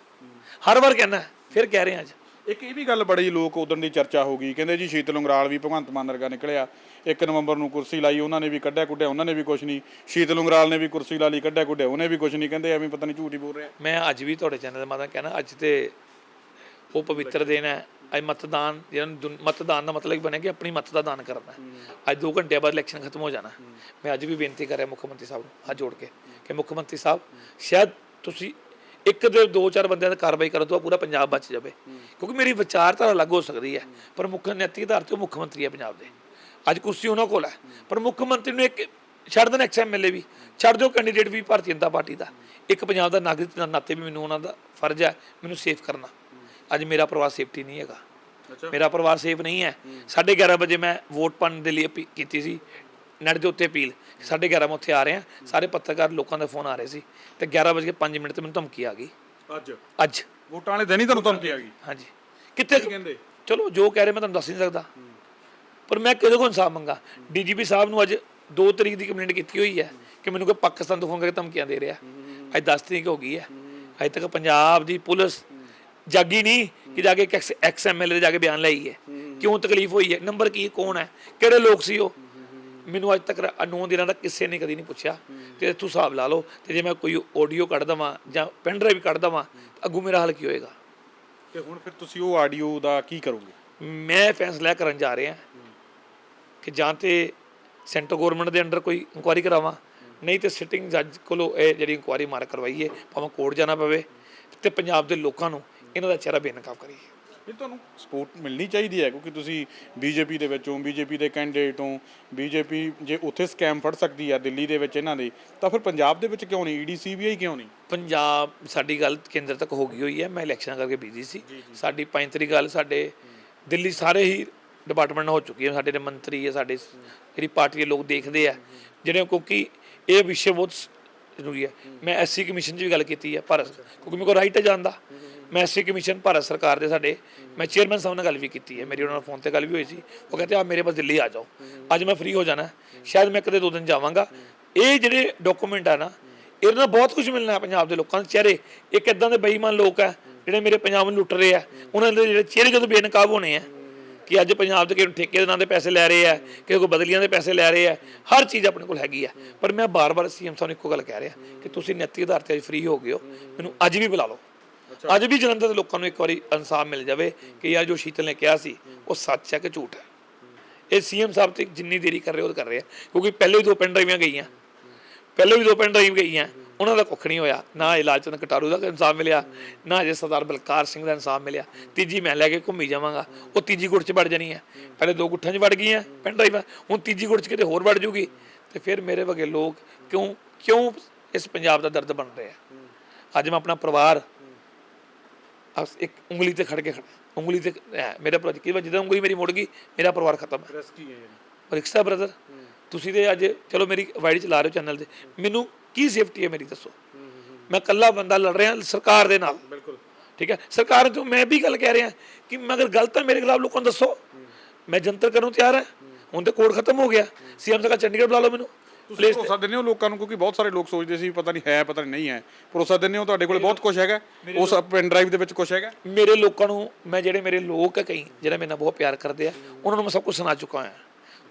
ਹਰ ਵਾਰ ਕਹਿੰਦਾ ਫਿਰ ਕਹਿ ਰਹੇ ਹਾਂ ਅੱਜ। ਇੱਕ ਇਹ ਵੀ ਗੱਲ ਬੜੀ ਲੋਕ ਉਦੋਂ ਦੀ ਚਰਚਾ ਹੋ ਗਈ। ਕਹਿੰਦੇ ਜੀ ਸ਼ੀਤਲ ਉਂਗਰਾਲ ਵੀ ਭਗਵੰਤ ਮਾਨ ਵਰਗਾ ਨਿਕਲਿਆ। 1 ਨਵੰਬਰ ਨੂੰ ਕੁਰਸੀ ਲਾਈ ਉਹਨਾਂ ਨੇ ਵੀ ਕੱਢਿਆ ਕੁੱਢਿਆ ਉਹਨਾਂ ਨੇ ਵੀ ਕੁਝ ਨਹੀਂ। ਸ਼ੀਤਲ ਉਂਗਰਾਲ ਨੇ ਵੀ ਕੁਰਸੀ ਲਾ ਲਈ ਕੱਢਿਆ ਕੁੱਢਿਆ ਉਹਨੇ ਵੀ ਕੁਝ ਨਹੀਂ। ਕਹਿੰਦੇ ਐਵੇਂ ਪਤਾ ਨਹੀਂ ਝੂਠ ਹੀ ਬੋਲ ਰਿਹਾ। ਮੈਂ ਅੱਜ ਵੀ ਤੁਹਾਡੇ ਚੈਨਲ ਦੇ ਮਾਤਾ ਕਹਿਣਾ ਅੱਜ ਤੇ ਉਹ ਪਵਿੱਤਰ ਦਿਨ ਹੈ। ਅੱਜ ਮਤਦਾਨ ਜਿਹੜਾ ਦੁਨ- ਮਤਦਾਨ ਦਾ ਮਤਲਬ ਹੀ ਬਣਿਆ ਕਿ ਆਪਣੀ ਮਤ ਦਾ ਦਾਨ ਕਰਨਾ। ਅੱਜ 2 ਘੰਟੇ ਬਾਅਦ ਇਲੈਕਸ਼ਨ ਖਤਮ ਹੋ ਜਾਣਾ। ਮੈਂ ਅੱਜ ਵੀ ਬੇਨਤੀ ਕਰ ਰਿਹਾ ਮੁੱਖ ਮੰਤਰੀ ਸਾਹਿਬ ਨੂੰ ਹੱਥ ਜੋੜ ਕੇ ਕਿ ਮੁੱਖ ਮੰਤਰੀ ਸਾਹਿਬ ਸ਼ਾਇਦ ਤੁਸੀਂ ਇੱਕ ਦੇ ਦੋ ਚਾਰ ਬੰਦਿਆਂ ਤੇ ਕਾਰਵਾਈ ਕਰੋ ਤਾਂ ਪੂਰਾ ਪੰਜਾਬ ਬਚ ਜਾਵੇ। ਕਿਉਂਕਿ ਮੇਰੀ ਵਿਚਾਰਧਾਰਾ ਅਲੱਗ ਹੋ ਸਕਦੀ ਹੈ ਪਰ ਮੁੱਖ ਨੈਤਿਕ ਆਧਾਰ ਤੇ ਮੁੱਖ ਮੰਤਰੀ ਹੈ ਪੰਜਾਬ ਦੇ। ਅੱਜ ਕੁਰਸੀ ਉਹਨਾਂ ਕੋਲ ਹੈ ਪਰ ਮੁੱਖ ਮੰਤਰੀ ਨੂੰ ਇੱਕ ਛੱਡ ਦੇਣ ਐਕਸ ਐਮਐਲਏ ਵੀ ਛੱਡ ਦਿਓ ਕੈਂਡੀਡੇਟ ਵੀ ਭਾਰਤੀ ਜਨਤਾ ਪਾਰਟੀ ਦਾ। ਇੱਕ ਪੰਜਾਬ ਦਾ ਨਾਗਰਿਕ ਦੇ ਨਾਤੇ ਵੀ ਮੈਨੂੰ ਉਹਨਾਂ ਦਾ ਫਰਜ਼ ਹੈ ਮੈਨੂੰ ਸੇਫ ਕਰਨਾ। ਅੱਜ ਮੇਰਾ ਪਰਿਵਾਰ ਸੇਫਟੀ ਨਹੀਂ ਹੈਗਾ। ਮੇਰਾ ਪਰਿਵਾਰ ਸੇਫ ਨਹੀਂ ਹੈ। 11:30 ਵਜੇ ਮੈਂ ਵੋਟ ਪਾਉਣ ਦੇ ਲਈ ਕੀਤੀ ਸੀ। ਨੈਟ ਦੇ ਉੱਤੇ ਅਪੀਲ 11:30 ਮੈਂ ਉੱਥੇ ਆ ਰਿਹਾ ਸਾਰੇ ਪੱਤਰਕਾਰ ਲੋਕਾਂ ਦੇ ਫੋਨ ਆ ਰਹੇ ਸੀ ਤੇ 11:05 ਮਿੰਟ ਤੇ ਮੈਨੂੰ ਧਮਕੀ ਆ ਗਈ। ਅੱਜ? ਅੱਜ। ਵੋਟਾਂ ਵਾਲੇ ਦਿਨ ਹੀ ਤੁਹਾਨੂੰ ਧਮਕੀ ਆ ਗਈ? ਹਾਂਜੀ। ਕਿੱਥੇ ਕਹਿੰਦੇ? ਚਲੋ ਜੋ ਕਹਿ ਰਹੇ ਮੈਂ ਤੁਹਾਨੂੰ ਦੱਸ ਨਹੀਂ ਸਕਦਾ। ਪਰ ਮੈਂ ਕਿਹਦੇ ਕੋਲ ਇਨਸਾਫ ਮੰਗਾ? ਡੀਜੀਪੀ ਸਾਹਿਬ ਨੂੰ ਅੱਜ 2 ਤਰੀਕ ਦੀ ਕੰਪਲੇਂਟ ਕੀਤੀ ਹੋਈ ਹੈ ਕਿ ਮੈਨੂੰ ਕੋਈ ਪਾਕਿਸਤਾਨ ਤੋਂ ਫੋਨ ਕਰਕੇ ਧਮਕੀਆਂ ਦੇ ਰਿਹਾ। ਅੱਜ 10 ਤਰੀਕ ਹੋ ਗਈ ਹੈ। ਅਜੇ ਤੱਕ ਪੰਜਾਬ ਦੀ ਪੁਲਿਸ ਜਾਗੀ ਨਹੀਂ ਕਿ ਜਾ ਕੇ ਐਕਸ ਐਮਐਲਏ ਦੇ ਜਾ ਕੇ ਬਿਆਨ ਲਈ ਹੈ। ਕਿਉਂ ਤਕਲੀਫ ਹੋਈ ਹੈ? ਨੰਬਰ ਕੀ ਕੌਣ ਹੈ? ਕਿਹੜੇ ਲੋਕ ਸੀ ਉਹ? ਮੈਨੂੰ ਅੱਜ ਤੱਕ ਅਨੋਨ ਦਿਨਾਂ ਦਾ ਕਿਸੇ ਨੇ ਕਦੀ ਨਹੀਂ ਪੁੱਛਿਆ। ਤੇ ਤੂੰ ਹਿਸਾਬ ਲਾ ਲਓ ਤੇ ਜੇ ਮੈਂ ਕੋਈ ਆਡੀਓ ਕੱਢ ਦਵਾਂ ਜਾਂ ਪੈਨ ਡਰਾਈਵ ਕੱਢ ਦਵਾਂ ਅੱਗੂ ਮੇਰਾ ਹਾਲ ਕੀ ਹੋਏਗਾ? ਤੇ ਹੁਣ ਫਿਰ ਤੁਸੀਂ ਉਹ ਆਡੀਓ ਦਾ ਕੀ ਕਰੋਗੇ? ਮੈਂ ਫੈਸਲਾ ਕਰਨ ਜਾ ਰਿਹਾ। ਕਿ ਜਾਂ ਤੇ ਸੈਂਟਰ ਗਵਰਨਮੈਂਟ ਦੇ ਅੰਡਰ ਕੋਈ ਇਨਕੁਆਇਰੀ ਕਰਾਵਾਂ। ਨਹੀਂ ਤੇ ਸਿਟਿੰਗ ਜੱਜ ਕੋਲੋਂ ਇਹ ਜਿਹੜੀ ਇਨਕੁਆਇਰੀ ਮਾਰ ਕਰਵਾਈਏ ਭਾਵੇਂ ਕੋਰਟ ਜਾਣਾ ਪਵੇ ਤੇ ਪੰਜਾਬ ਦੇ ਲੋਕਾਂ ਨੂੰ ਇਹਨਾਂ ਦਾ ਚਿਹਰਾ ਬੇਨਕਾਬ ਕਰੀਏ। ਇਹ ਤੁਹਾਨੂੰ ਸਪੋਰਟ ਮਿਲਣੀ ਚਾਹੀਦੀ ਹੈ ਕਿਉਂਕਿ ਤੁਸੀਂ ਬੀਜੇਪੀ ਦੇ ਵਿੱਚੋਂ ਬੀਜੇਪੀ ਦੇ ਕੈਂਡੀਡੇਟ ਹੋ ਬੀਜੇਪੀ ਜੇ ਉੱਥੇ ਸਕੈਮ ਫੜ ਸਕਦੀ ਹੈ ਦਿੱਲੀ ਦੇ ਵਿੱਚ ਇਹਨਾਂ ਦੇ ਤਾਂ ਫਿਰ ਪੰਜਾਬ ਦੇ ਵਿੱਚ ਕਿਉਂ ਨਹੀਂ? ਈਡੀ ਸੀਬੀਆਈ ਕਿਉਂ ਨਹੀਂ? ਪੰਜਾਬ ਸਾਡੀ ਗੱਲ ਕੇਂਦਰ ਤੱਕ ਹੋ ਗਈ ਹੋਈ ਹੈ ਮੈਂ ਇਲੈਕਸ਼ਨ ਕਰਕੇ ਬਿਜ਼ੀ ਸੀ। ਸਾਡੀ ਪੰਜ ਤਰੀਕ ਗੱਲ ਸਾਡੇ ਦਿੱਲੀ ਸਾਰੇ ਹੀ ਡਿਪਾਰਟਮੈਂਟ ਹੋ ਚੁੱਕੀ ਹੈ ਸਾਡੇ ਦੇ ਮੰਤਰੀ ਹੈ ਸਾਡੇ ਜਿਹੜੀ ਪਾਰਟੀ ਦੇ ਲੋਕ ਦੇਖਦੇ ਆ ਜਿਹੜੇ ਕਿਉਂਕਿ ਇਹ ਵਿਸ਼ੇ ਬਹੁਤ ਜ਼ਰੂਰੀ ਹੈ। ਮੈਂ ਐਸਸੀ ਕਮਿਸ਼ਨ 'ਚ ਵੀ ਗੱਲ ਕੀਤੀ ਹੈ ਭਾਰਤ ਕਿਉਂਕਿ ਮੇਰੇ ਕੋਲ ਰਾਈਟ ਹੈ ਜਾਣ ਦਾ। ਮੈਂ ਐਸਸੀ ਕਮਿਸ਼ਨ ਭਾਰਤ ਸਰਕਾਰ ਦੇ ਸਾਡੇ, ਮੈਂ ਚੇਅਰਮੈਨ ਸਾਹਿਬ ਨਾਲ ਗੱਲ ਵੀ ਕੀਤੀ ਹੈ, ਮੇਰੀ ਉਹਨਾਂ ਨਾਲ ਫੋਨ ਤੇ ਗੱਲ ਵੀ ਹੋਈ ਸੀ। ਉਹ ਕਹਿੰਦੇ ਆ ਮੇਰੇ ਪਾਸ ਦਿੱਲੀ ਆ ਜਾਓ। ਅੱਜ ਮੈਂ ਫ੍ਰੀ ਹੋ ਜਾਣਾ। ਸ਼ਾਇਦ ਮੈਂ ਕਦੇ ਦੋ ਦਿਨ ਜਾਵਾਂਗਾ। ਇਹ ਜਿਹੜੇ ਡਾਕੂਮੈਂਟ ਆ ਨਾ, ਇਹਦੇ ਨਾਲ ਬਹੁਤ ਕੁਝ ਮਿਲਣਾ ਪੰਜਾਬ ਦੇ ਲੋਕਾਂ ਦੇ ਚਿਹਰੇ, ਇੱਕ ਇਦਾਂ ਦੇ ਬੇਈਮਾਨ ਲੋਕ ਆ ਜਿਹੜੇ ਮੇਰੇ ਪੰਜਾਬ ਨੂੰ ਲੁੱਟ ਰਹੇ ਆ। ਉਹਨਾਂ ਦੇ ਜਿਹੜੇ ਚਿਹਰੇ ਜਦੋਂ ਬੇਨਕਾਬ ਹੋਣੇ ਆ, ਕਿ ਅੱਜ ਪੰਜਾਬ ਦੇ ਕਿਸੇ ਠੇਕੇ ਦੇ ਨਾਂ ਦੇ ਪੈਸੇ ਲੈ ਰਹੇ ਆ, ਕਿਸੇ ਕੋ ਬਦਲੀਆਂ ਦੇ ਪੈਸੇ ਲੈ ਰਹੇ ਆ, ਹਰ ਚੀਜ਼ ਆਪਣੇ ਕੋਲ ਹੈਗੀ ਆ। ਪਰ ਮੈਂ ਬਾਰ-ਬਾਰ ਸੀਐਮ ਸਾਹਿਬ ਨੂੰ ਇੱਕੋ ਗੱਲ ਕਹਿ ਰਿਹਾ ਕਿ ਤੁਸੀਂ ਨੈਤਿਕ ਆਧਾਰ ਤੇ ਅੱਜ ਫ੍ਰੀ ਹੋ ਗਏ ਹੋ। ਮੈਨੂੰ ਅੱਜ ਵੀ ਬੁਲਾ ਲਓ। ਅੱਜ ਵੀ ਜਲੰਧਰ ਦੇ ਲੋਕਾਂ ਨੂੰ ਇੱਕ ਵਾਰੀ ਇਨਸਾਫ ਮਿਲ ਜਾਵੇ ਕਿ ਯਾਰ ਜੋ ਸ਼ੀਤਲ ਨੇ ਕਿਹਾ ਸੀ, ਉਹ ਸੱਚ ਹੈ ਕਿ ਝੂਠ ਹੈ? ਇਹ ਸੀਐਮ ਸਾਹਿਬ ਤੇ ਜਿੰਨੀ ਦੇਰੀ ਕਰ ਰਹੇ, ਉਹ ਕਰ ਰਹੇ ਆ। ਕਿਉਂਕਿ ਪਹਿਲੇ ਵੀ ਦੋ ਪਿੰਡ ਡਰਾਈਵੀਆਂ ਗਈਆਂ। ਪਹਿਲੇ ਵੀ ਦੋ ਪਿੰਡ ਡਰਾਈਵ ਗਈਆਂ। ਉਹਨਾਂ ਦਾ ਕੁੱਖ ਨਹੀਂ ਹੋਇਆ। ਨਾ ਇਲਾਜ ਚੰਦ ਕਟਾਰੂ ਦਾ ਇਨਸਾਫ ਮਿਲਿਆ, ਨਾ ਜੇ ਸਰਦਾਰ ਬਲਕਾਰ ਸਿੰਘ ਦਾ ਇਨਸਾਫ ਮਿਲਿਆ। ਤੀਜੀ ਮੈਂ ਲੈ ਕੇ ਘੁੰਮੀ ਜਾਵਾਂਗਾ। ਉਹ ਤੀਜੀ ਗੁੱਟ 'ਚ ਵੜ ਜਾਣੀ ਹੈ। ਪਹਿਲੇ ਦੋ ਗੁੱਠਾਂ 'ਚ ਵੜ ਗਈਆਂ, ਪਿੰਡ ਡਰਾਈਵ ਹੁਣ ਤੀਜੀ ਗੁੱਟ 'ਚ ਕਿਤੇ ਹੋਰ ਵੜ ਜੂਗੀ। ਤੇ ਫਿਰ ਮੇਰੇ ਵਗੇ ਲੋਕ ਕਿਉਂ ਕਿਉਂ ਇਸ ਪੰਜਾਬ ਦਾ ਦਰਦ ਬਣ ਰਿਹਾ? ਅੱਜ ਮੈਂ ਆਪਣਾ ਪਰਿਵਾਰ ਅਸ ਇੱਕ ਉਂਗਲੀ ਤੇ ਖੜ ਕੇ ਖੜਾ ਉਂਗਲੀ ਤੇ ਹੈ, ਮੇਰਾ ਪਰਿਵਾਰ ਕਿ ਜਦੋਂ ਉਂਗਲੀ ਮੇਰੀ ਮੁੜ ਗਈ ਮੇਰਾ ਪਰਿਵਾਰ ਖਤਮ ਹੈ। ਰਿਸਕੀ ਹੈ ਰਿਕਸ਼ਾ ਬ੍ਰਦਰ ਤੁਸੀਂ ਤੇ ਅੱਜ ਚਲੋ ਮੇਰੀ ਵਾਈਡ ਚਲਾ ਰਹੇ ਹੋ ਚੈਨਲ ਤੇ ਮੈਨੂੰ ਕੀ ਸੇਫਟੀ ਹੈ ਮੇਰੀ ਦੱਸੋ? ਮੈਂ ਇਕੱਲਾ ਬੰਦਾ ਲੜ ਰਿਹਾ ਸਰਕਾਰ ਦੇ ਨਾਲ। ਬਿਲਕੁਲ। ਠੀਕ ਹੈ? ਸਰਕਾਰ ਤੋਂ ਮੈਂ ਵੀ ਗੱਲ ਕਹਿ ਰਿਹਾ ਕਿ ਮਗਰ ਗਲਤ ਹੈ ਮੇਰੇ ਖਿਲਾਫ ਲੋਕਾਂ ਨੂੰ ਦੱਸੋ। ਮੈਂ ਜੰਤਰ ਕਰਨ ਨੂੰ ਤਿਆਰ ਹਾਂ। ਹੁਣ ਤੇ ਕੋਡ ਖਤਮ ਹੋ ਗਿਆ। ਸੀਐਮ ਸਾਹਿਬ ਚੰਡੀਗੜ੍ਹ ਬੁਲਾ ਲਓ ਮੈਨੂੰ। ਤੁਸੀਂ ਭਰੋਸਾ ਦਿੰਦੇ ਹੋ ਲੋਕਾਂ ਨੂੰ? ਕਿਉਂਕਿ ਬਹੁਤ ਸਾਰੇ ਲੋਕ ਸੋਚਦੇ ਸੀ ਪਤਾ ਨਹੀਂ ਹੈ ਪਤਾ ਨਹੀਂ ਨਹੀਂ ਹੈ। ਭਰੋਸਾ ਦਿੰਦੇ ਹੋ ਤੁਹਾਡੇ ਕੋਲ? ਬਹੁਤ ਕੁਝ ਹੈਗਾ। ਉਸ ਪੈਨ ਡਰਾਈਵ ਦੇ ਵਿੱਚ ਕੁਝ ਹੈਗਾ? ਮੇਰੇ ਲੋਕਾਂ ਨੂੰ ਮੈਂ ਜਿਹੜੇ ਮੇਰੇ ਲੋਕ ਹੈ ਕਈ ਜਿਹੜੇ ਮੇਰੇ ਨਾਲ ਬਹੁਤ ਪਿਆਰ ਕਰਦੇ ਆ ਉਹਨਾਂ ਨੂੰ ਮੈਂ ਸਭ ਕੁਝ ਸੁਣਾ ਚੁੱਕਾ ਹਾਂ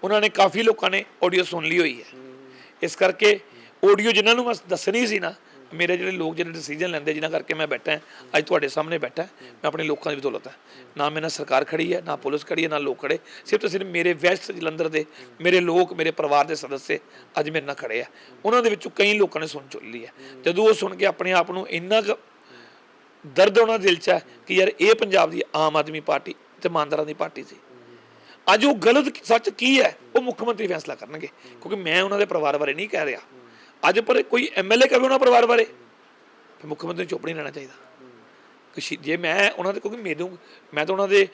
ਉਹਨਾਂ ਨੇ ਕਾਫੀ ਲੋਕਾਂ ਨੇ ਆਡੀਓ ਸੁਣ ਲਈ ਹੋਈ ਹੈ। ਇਸ ਕਰਕੇ ਆਡੀਓ ਜਿਨ੍ਹਾਂ ਨੂੰ ਮੈਂ ਦੱਸਣੀ ਸੀ ਨਾ ਮੇਰੇ ਜਿਹੜੇ ਲੋਕ ਜਿਹੜੇ ਡਿਸੀਜਨ ਲੈਂਦੇ ਜਿਨ੍ਹਾਂ ਕਰਕੇ ਮੈਂ ਬੈਠਾ ਅੱਜ ਤੁਹਾਡੇ ਸਾਹਮਣੇ ਬੈਠਾ ਮੈਂ ਆਪਣੇ ਲੋਕਾਂ ਦੀ ਬਦੌਲਤ ਹੈ। ਨਾ ਮੇਰੇ ਨਾਲ ਸਰਕਾਰ ਖੜੀ ਹੈ, ਨਾ ਪੁਲਿਸ ਖੜੀ ਹੈ, ਨਾ ਲੋਕ ਖੜੇ। ਸਿਰਫ ਤੇ ਸਿਰਫ ਮੇਰੇ ਵੈਸਟ ਜਲੰਧਰ ਦੇ, ਮੇਰੇ ਲੋਕ, ਮੇਰੇ ਪਰਿਵਾਰ ਦੇ ਸਦੱਸੇ ਅੱਜ ਮੇਰੇ ਨਾਲ ਖੜੇ ਆ। ਉਹਨਾਂ ਦੇ ਵਿੱਚੋਂ ਕਈ ਲੋਕਾਂ ਨੇ ਸੁਣ ਚੁੱਲੀ ਲਈ ਹੈ। ਜਦੋਂ ਉਹ ਸੁਣ ਕੇ ਆਪਣੇ ਆਪ ਨੂੰ ਇੰਨਾ ਕੁ ਦਰਦ ਉਹਨਾਂ ਦੇ ਦਿਲ 'ਚ ਹੈ ਕਿ ਯਾਰ ਇਹ ਪੰਜਾਬ ਦੀ ਆਮ ਆਦਮੀ ਪਾਰਟੀ ਤੇ ਇਮਾਨਦਾਰਾਂ ਦੀ ਪਾਰਟੀ ਸੀ। ਅੱਜ ਉਹ ਗਲਤ, ਸੱਚ ਕੀ ਹੈ, ਉਹ ਮੁੱਖ ਮੰਤਰੀ ਫੈਸਲਾ ਕਰਨਗੇ। ਕਿਉਂਕਿ ਮੈਂ ਉਹਨਾਂ ਦੇ ਪਰਿਵਾਰ ਬਾਰੇ ਨਹੀਂ ਕਹਿ ਰਿਹਾ। ਅੱਜ ਪਰ ਕੋਈ ਐਮਐਲਏ ਕਹੇ ਉਹਨਾਂ ਪਰਿਵਾਰ ਬਾਰੇ, ਫਿਰ ਮੁੱਖ ਮੰਤਰੀ ਨੂੰ ਚੁੱਪ ਨਹੀਂ ਰਹਿਣਾ ਚਾਹੀਦਾ। ਕਿ ਜੇ ਮੈਂ ਉਹਨਾਂ ਦੇ, ਕਿਉਂਕਿ ਮੈਨੂੰ ਮੈਂ ਤਾਂ ਉਹਨਾਂ ਦੇ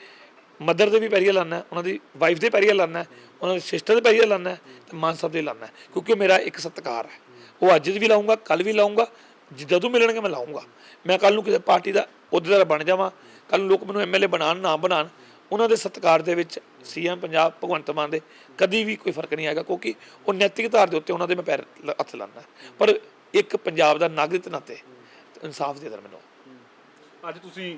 ਮਦਰ ਦੇ ਵੀ ਪੈਰੀਆ ਲਾਣਾ ਉਹਨਾਂ ਦੀ ਵਾਈਫ ਦੇ ਪੈਰੀਆ ਲਾਣਾ ਉਹਨਾਂ ਦੇ ਸਿਸਟਰ ਦੇ ਪੈਰੀਆ ਲਾਣਾ ਤੇ ਮਾਨ ਸਾਹਿਬ ਦੇ ਲਾਣਾ ਕਿਉਂਕਿ ਮੇਰਾ ਇੱਕ ਸਤਿਕਾਰ ਹੈ। ਉਹ ਅੱਜ ਵੀ ਲਾਉਂਗਾ ਕੱਲ ਵੀ ਲਾਉਂਗਾ ਜਦੋਂ ਮਿਲਣਗੇ ਮੈਂ ਲਾਉਂਗਾ ਮੈਂ ਕੱਲ ਨੂੰ ਕਿਸੇ ਪਾਰਟੀ ਦਾ, ਅਹੁਦੇਦਾਰ ਬਣ ਜਾਵਾਂ ਕੱਲ ਲੋਕ ਮੈਨੂੰ ਐਮਐਲਏ ਬਣਾਉਣ, ਨਾ ਬਣਾਉਣ ਉਹਨਾਂ ਦੇ ਸਤਿਕਾਰ ਦੇ ਵਿੱਚ ਸੀਐਮ ਪੰਜਾਬ ਭਗਵੰਤ ਮਾਨ ਦੇ ਕਦੀ ਵੀ ਕੋਈ ਫ਼ਰਕ ਨਹੀਂ ਆਏਗਾ ਕਿਉਂਕਿ ਉਹ ਨੈਤਿਕ ਆਧਾਰ ਦੇ ਉੱਤੇ ਉਹਨਾਂ ਦੇ ਮੈਂ ਪੈਰ ਲ- ਹੱਥ ਲਾਉਂਦਾ। ਪਰ ਇੱਕ ਪੰਜਾਬ ਦਾ ਨਾਗਰਿਕ ਨਾਤੇ ਇਨਸਾਫ ਦੇ ਦਰ ਮੈਨੂੰ। ਅੱਜ ਤੁਸੀਂ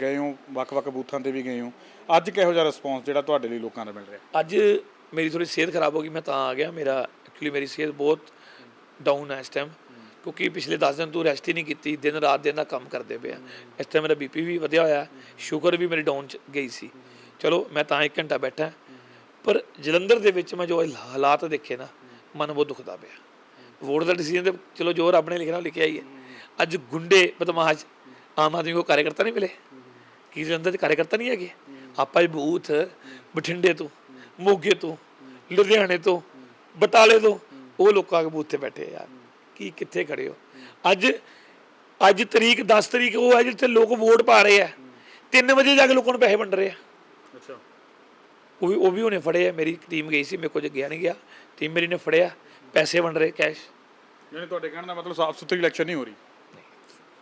ਗਏ ਹੋ ਵੱਖ-ਵੱਖ ਬੂਥਾਂ ਤੇ ਵੀ ਗਏ ਹੋ। ਅੱਜ ਕਿਹੋ ਜਿਹਾ ਰਿਸਪੌਂਸ ਜਿਹੜਾ ਤੁਹਾਡੇ ਲਈ ਲੋਕਾਂ ਦਾ ਮਿਲ ਰਿਹਾ? ਅੱਜ ਮੇਰੀ ਥੋੜੀ ਸਿਹਤ ਖਰਾਬ ਹੋ ਗਈ ਮੈਂ ਤਾਂ ਆ ਗਿਆ। ਮੇਰਾ ਐਕਚੁਅਲੀ ਮੇਰੀ ਸਿਹਤ ਬਹੁਤ ਡਾਊਨ ਹੈ ਇਸ ਟਾਈਮ ਕਿਉਂਕਿ ਪਿਛਲੇ 10 ਦਿਨ ਤੋਂ ਰੈਸਟ ਹੀ ਨਹੀਂ ਕੀਤੀ, ਦਿਨ ਰਾਤ ਦਿਨ ਦਾ ਕੰਮ ਕਰਦੇ ਪਿਆ ਇਸ ਟਾਈਮ ਮੇਰਾ ਬੀਪੀ ਵੀ ਵਧਿਆ ਹੋਇਆ ਸ਼ੂਗਰ ਵੀ ਮੇਰੀ ਡਾਊਨ ਚ ਗਈ ਸੀ। ਚਲੋ, ਮੈਂ ਤਾਂ 1 ਘੰਟਾ ਬੈਠਾ, ਪਰ ਜਲੰਧਰ ਦੇ ਵਿੱਚ ਮੈਂ ਜੋ ਹਾਲਾਤ ਦੇਖੇ ਨਾ, ਮਨ ਬਹੁਤ ਦੁਖਦਾ ਪਿਆ। ਵੋਟ ਦਾ ਡਿਸੀਜਨ ਤੇ ਚਲੋ ਜੋ ਰੱਬ ਨੇ ਲਿਖਣਾ ਉਹ ਲਿਖਿਆ ਹੀ ਹੈ। ਅੱਜ ਗੁੰਡੇ ਬਦਮਾਸ਼ ਆਮ ਆਦਮੀ ਕੋ ਕਾਰਜਕਰਤਾ ਨਹੀਂ ਮਿਲੇ। ਕੀ ਜਲੰਧਰ ਦੇ ਕਾਰਜਕਰਤਾ ਨਹੀਂ ਹੈਗੇ? ਆਪਾਂ ਇਹ ਬੂਥ ਬਠਿੰਡੇ ਤੋਂ, ਮੋਗੇ ਤੋਂ, ਲੁਧਿਆਣੇ ਤੋਂ, ਬਟਾਲੇ ਤੋਂ, ਉਹ ਲੋਕਾਂ ਦੇ ਬੂਥ ਤੇ ਬੈਠੇ ਯਾਰ। ਕੀ ਕਿੱਥੇ ਖੜੇ ਹੋ? ਅੱਜ ਅੱਜ ਤਰੀਕ 10 ਤਰੀਕ ਉਹ ਹੈ ਜਿੱਥੇ ਲੋਕ ਵੋਟ ਪਾ ਰਹੇ ਆ। 3 ਵਜੇ ਜਾ ਕੇ ਲੋਕਾਂ ਨੂੰ ਪੈਸੇ ਵੰਡ ਰਹੇ ਆ। ਅੱਛਾ। ਉਹ ਵੀ ਉਹ ਵੀ ਉਹਨੇ ਫੜੇ ਆ। ਮੇਰੀ ਟੀਮ ਗਈ ਸੀ ਮੇਰੇ ਕੋਲ ਗਿਆ ਨਹੀਂ ਗਿਆ। ਟੀਮ ਮੇਰੀ ਨੇ ਫੜਿਆ। ਪੈਸੇ ਵੰਡ ਰਹੇ ਕੈਸ਼ ਯਾਨੀ ਤੁਹਾਡੇ ਕਹਿਣ ਦਾ ਮਤਲਬ ਸਾਫ਼ ਸੁਥਰੀ ਇਲੈਕਸ਼ਨ ਨਹੀਂ ਹੋ ਰਹੀ।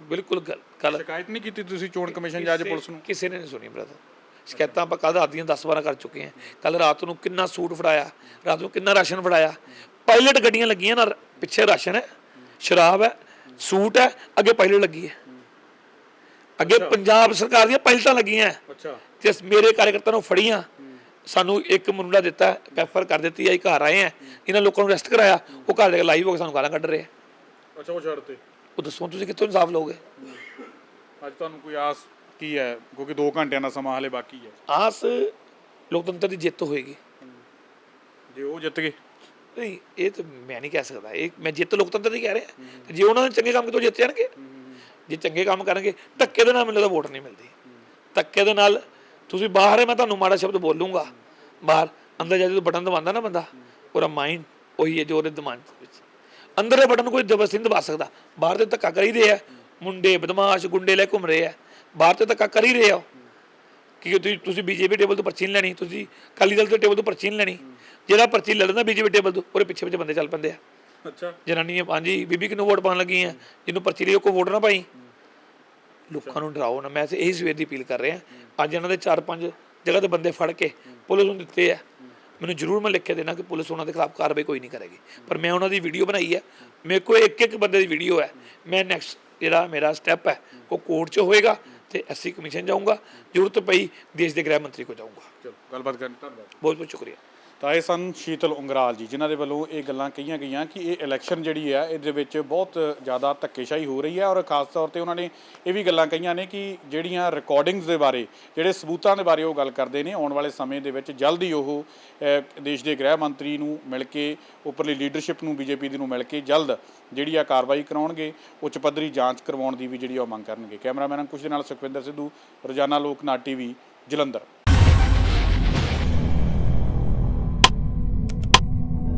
ਬਿਲਕੁਲ ਗੱਲ ਕੱਲ ਸ਼ਿਕਾਇਤ ਨਹੀਂ ਕੀਤੀ ਤੁਸੀਂ ਚੋਣ ਕਮਿਸ਼ਨ ਜਾਂ ਪੁਲਿਸ ਨੂੰ? ਕਿਸੇ ਨੇ ਨਹੀਂ ਸੁਣੀ ਬ੍ਰਦਰ ਸ਼ਿਕਾਇਤਾਂ ਆਪਾਂ ਕੱਲ੍ਹ ਰਾਤ ਦੀਆਂ 10 12 ਕਰ ਚੁੱਕੇ ਹਾਂ। ਕੱਲ ਰਾਤ ਨੂੰ ਕਿੰਨਾ ਸੂਟ ਫੜਾਇਆ ਰਾਤ ਨੂੰ ਕਿੰਨਾ ਰਾਸ਼ਨ ਫੜਾਇਆ। ਪਾਇਲਟ ਗੱਡੀਆਂ ਲੱਗੀਆਂ ਨਾ ਪਿੱਛੇ ਰਾਸ਼ਨ। ਹੈ ਸ਼ਰਾਬ ਹੈ ਸੂਟ ਹੈ ਅੱਗੇ ਪਾਇਲਟ ਲੱਗੀ ਹੈ। ਅੱਗੇ ਪੰਜਾਬ ਸਰਕਾਰ ਦੀਆਂ ਪਾਇਲਟਾਂ ਲੱਗੀਆਂ। ਅੱਛਾ। ਤੇ ਮੇਰੇ ਕਾਰਜਕਰਤਾ ਨੂੰ ਫੜੀਆਂ। ਸਾਨੂੰ ਇੱਕ ਮੁੰਡਾ ਦਿੱਤਾ ਪੈਫਰ ਕਰ ਦਿੱਤੀ ਆਈ ਘਰ ਆਏ ਆ ਇਹਨਾਂ ਲੋਕਾਂ ਨੂੰ ਅਰੈਸਟ ਕਰਾਇਆ। ਉਹ ਘਰ ਦੇ ਲਾਈਵ ਹੋ ਕੇ ਸਾਨੂੰ ਗਾਲਾਂ ਕੱਢ ਰਹੇ ਆ ਅੱਛਾ ਉਹ ਛੱਡਤੇ ਉਹ ਦੱਸੋ ਤੁਸੀਂ ਕਿੱਥੋਂ ਇਨਸਾਫ ਲਓਗੇ? ਅੱਜ ਤੁਹਾਨੂੰ ਕੋਈ ਆਸ ਕੀ ਹੈ? ਕਿਉਂਕਿ 2 ਘੰਟਿਆਂ ਦਾ ਸਮਾਂ ਹਲੇ ਬਾਕੀ ਹੈ। ਆਸ ਲੋਕਤੰਤਰ ਦੀ ਜਿੱਤ ਹੋਏਗੀ। ਜੇ ਉਹ ਜਿੱਤ ਗਏ। ਨਹੀਂ ਇਹ ਤਾਂ ਮੈਂ ਨਹੀਂ ਕਹਿ ਸਕਦਾ। ਇਹ ਮੈਂ ਜਿੱਤ ਲੋਕਤੰਤਰ ਦੀ ਕਹਿ ਰਿਹਾ। ਤੇ ਜੇ ਉਹਨਾਂ ਨੇ ਚੰਗੇ ਕੰਮ ਕੀਤੇ ਜਿੱਤ ਜਾਣਗੇ। ਜੇ ਚੰਗੇ ਕੰਮ ਕਰਨਗੇ ਧੱਕੇ ਦੇ ਨਾਲ ਮੈਨੂੰ ਤਾਂ ਵੋਟ ਨਹੀਂ ਮਿਲਦੀ। ਧੱਕੇ ਦੇ ਨਾਲ ਤੁਸੀਂ ਬਾਹਰ ਹੈ ਮੈਂ ਤੁਹਾਨੂੰ ਮਾੜਾ ਸ਼ਬਦ ਬੋਲੂੰਗਾ। ਬਾਹਰ ਅੰਦਰ ਜਾ ਜਦੋਂ ਬਟਨ ਦਬਾਉਂਦਾ ਨਾ ਬੰਦਾ ਉਹਦਾ ਮਾਈਂਡ ਉਹੀ ਹੈ ਜੋ ਉਹਦੇ ਦਿਮਾਗ ਵਿੱਚ। ਅੰਦਰ ਦੇ ਬਟਨ ਕੋਈ ਜ਼ਬਰਦਸਤੀ ਨਹੀਂ ਦਬਾ ਸਕਦਾ। ਬਾਹਰ ਤੇ ਧੱਕਾ ਕਰ ਹੀ ਰਹੇ ਆ। ਮੁੰਡੇ ਬਦਮਾਸ਼ ਗੁੰਡੇ ਲੈ ਘੁੰਮ ਰਹੇ ਆ। ਬਾਹਰ ਤੇ ਧੱਕਾ ਕਰ ਹੀ ਰਹੇ ਆ ਕਿ ਤੁਸੀਂ ਤੁਸੀਂ ਬੀਜੇਪੀ ਟੇਬਲ ਤੋਂ ਪਰਚੀ ਨਹੀਂ ਲੈਣੀ ਤੁਸੀਂ ਅਕਾਲੀ ਦਲ ਦੇ ਟੇਬਲ ਤੋਂ ਪਰਚੀ ਨਹੀਂ ਲੈਣੀ। ਜਿਹੜਾ ਪਰਚੀ ਲੈ ਲੈਂਦਾ ਬੀਜੇਪੀ ਟੇਬਲ ਤੋਂ ਉਹਦੇ ਪਿੱਛੇ ਪਿੱਛੇ ਬੰਦੇ ਚੱਲ ਪੈਂਦੇ ਆ। ਅੱਛਾ। ਜਨਾਨੀਆਂ ਹਾਂਜੀ ਬੀਬੀ ਕਿਨੂੰ ਵੋਟ ਪਾਉਣ ਲੱਗੀ ਆ? ਜਿਹਨੂੰ ਪਰਚੀ ਲਈ ਉਹ ਕੋ ਵੋਟ ਨਾ ਪਾਈ। ਲੋਕਾਂ ਨੂੰ ਡਰਾਓ ਨਾ ਮੈਂ ਇਹੀ ਸਵੇਰ ਦੀ ਅਪੀਲ ਕਰ ਰਿਹਾ। ਅੱਜ ਇਹਨਾਂ ਦੇ 4-5 ਜਗ੍ਹਾ ਤੇ ਬੰਦੇ ਫੜ ਕੇ ਪੁਲਿਸ ਨੂੰ ਦਿੱਤੇ ਆ। ਮੈਨੂੰ ਜ਼ਰੂਰ ਮੈਂ ਲਿਖ ਕੇ ਦੇਣਾ ਕਿ ਪੁਲਿਸ ਉਹਨਾਂ ਦੇ ਖਿਲਾਫ ਕਾਰਵਾਈ ਕੋਈ ਨਹੀਂ ਕਰੇਗੀ। ਪਰ ਮੈਂ ਉਹਨਾਂ ਦੀ ਵੀਡੀਓ ਬਣਾਈ ਹੈ ਮੇਰੇ ਕੋਲ ਇੱਕ ਇੱਕ ਬੰਦੇ ਦੀ ਵੀਡੀਓ ਹੈ ਮੈਂ ਨੈਕਸਟ ਜਿਹੜਾ ਮੇਰਾ ਸਟੈਪ ਹੈ ਉਹ ਕੋਰਟ 'ਚ ਹੋਏਗਾ ਤੇ ਐਸਸੀ ਕਮਿਸ਼ਨ ਜਾਊਂਗਾ। ਜ਼ਰੂਰਤ ਪਈ ਦੇਸ਼ ਦੇ ਗ੍ਰਹਿ ਮੰਤਰੀ ਕੋ ਜਾਊਂਗਾ। ਚਲੋ ਗੱਲਬਾਤ ਕਰਨ ਧੰਨਵਾਦ। ਬਹੁਤ ਬਹੁਤ ਸ਼ੁਕਰੀਆ। ਤਾਂ ਇਹ ਸਨ ਸ਼ੀਤਲ ਉਂਗਰਾਲ ਜੀ, ਜਿਨ੍ਹਾਂ ਦੇ ਵੱਲੋਂ ਇਹ ਗੱਲਾਂ ਕਹੀਆਂ ਗਈਆਂ ਕਿ ਇਹ ਇਲੈਕਸ਼ਨ ਜਿਹੜੀ ਹੈ, ਇਹਦੇ ਵਿੱਚ ਬਹੁਤ ਜ਼ਿਆਦਾ ਧੱਕੇਸ਼ਾਹੀ ਹੋ ਰਹੀ ਹੈ ਔਰ ਖਾਸ ਤੌਰ ਤੇ ਉਹਨਾਂ ਨੇ ਇਹ ਵੀ ਗੱਲਾਂ ਕਹੀਆਂ ਨੇ ਕਿ ਜਿਹੜੀਆਂ ਰਿਕਾਰਡਿੰਗਸ ਦੇ ਬਾਰੇ, ਜਿਹੜੇ ਸਬੂਤਾਂ ਦੇ ਬਾਰੇ ਉਹ ਗੱਲ ਕਰਦੇ ਨੇ, ਆਉਣ ਵਾਲੇ ਸਮੇਂ ਦੇ ਵਿੱਚ ਜਲਦੀ ਉਹ ਦੇਸ਼ ਦੇ ਗ੍ਰਹਿ ਮੰਤਰੀ ਨੂੰ ਮਿਲ ਕੇ, ਉੱਪਰਲੀ ਲੀਡਰਸ਼ਿਪ ਨੂੰ ਬੀਜੇਪੀ ਦੀ ਨੂੰ ਮਿਲ ਕੇ ਜਲਦ ਜਿਹੜੀ ਆ ਕਾਰਵਾਈ ਕਰਾਉਣਗੇ, ਉੱਚ ਪੱਧਰੀ ਜਾਂਚ ਕਰਵਾਉਣ ਦੀ ਵੀ ਜਿਹੜੀ ਆ ਉਹ ਮੰਗ ਕਰਨਗੇ। ਕੈਮਰਾਮੈਨ ਅੰਕੁਸ਼ ਦੇ ਨਾਲ ਸੁਖਵਿੰਦਰ ਸਿੱਧੂ, ਰੋਜ਼ਾਨਾ ਲੋਕਨਾਟ ਟੀਵੀ, ਜਲੰਧਰ।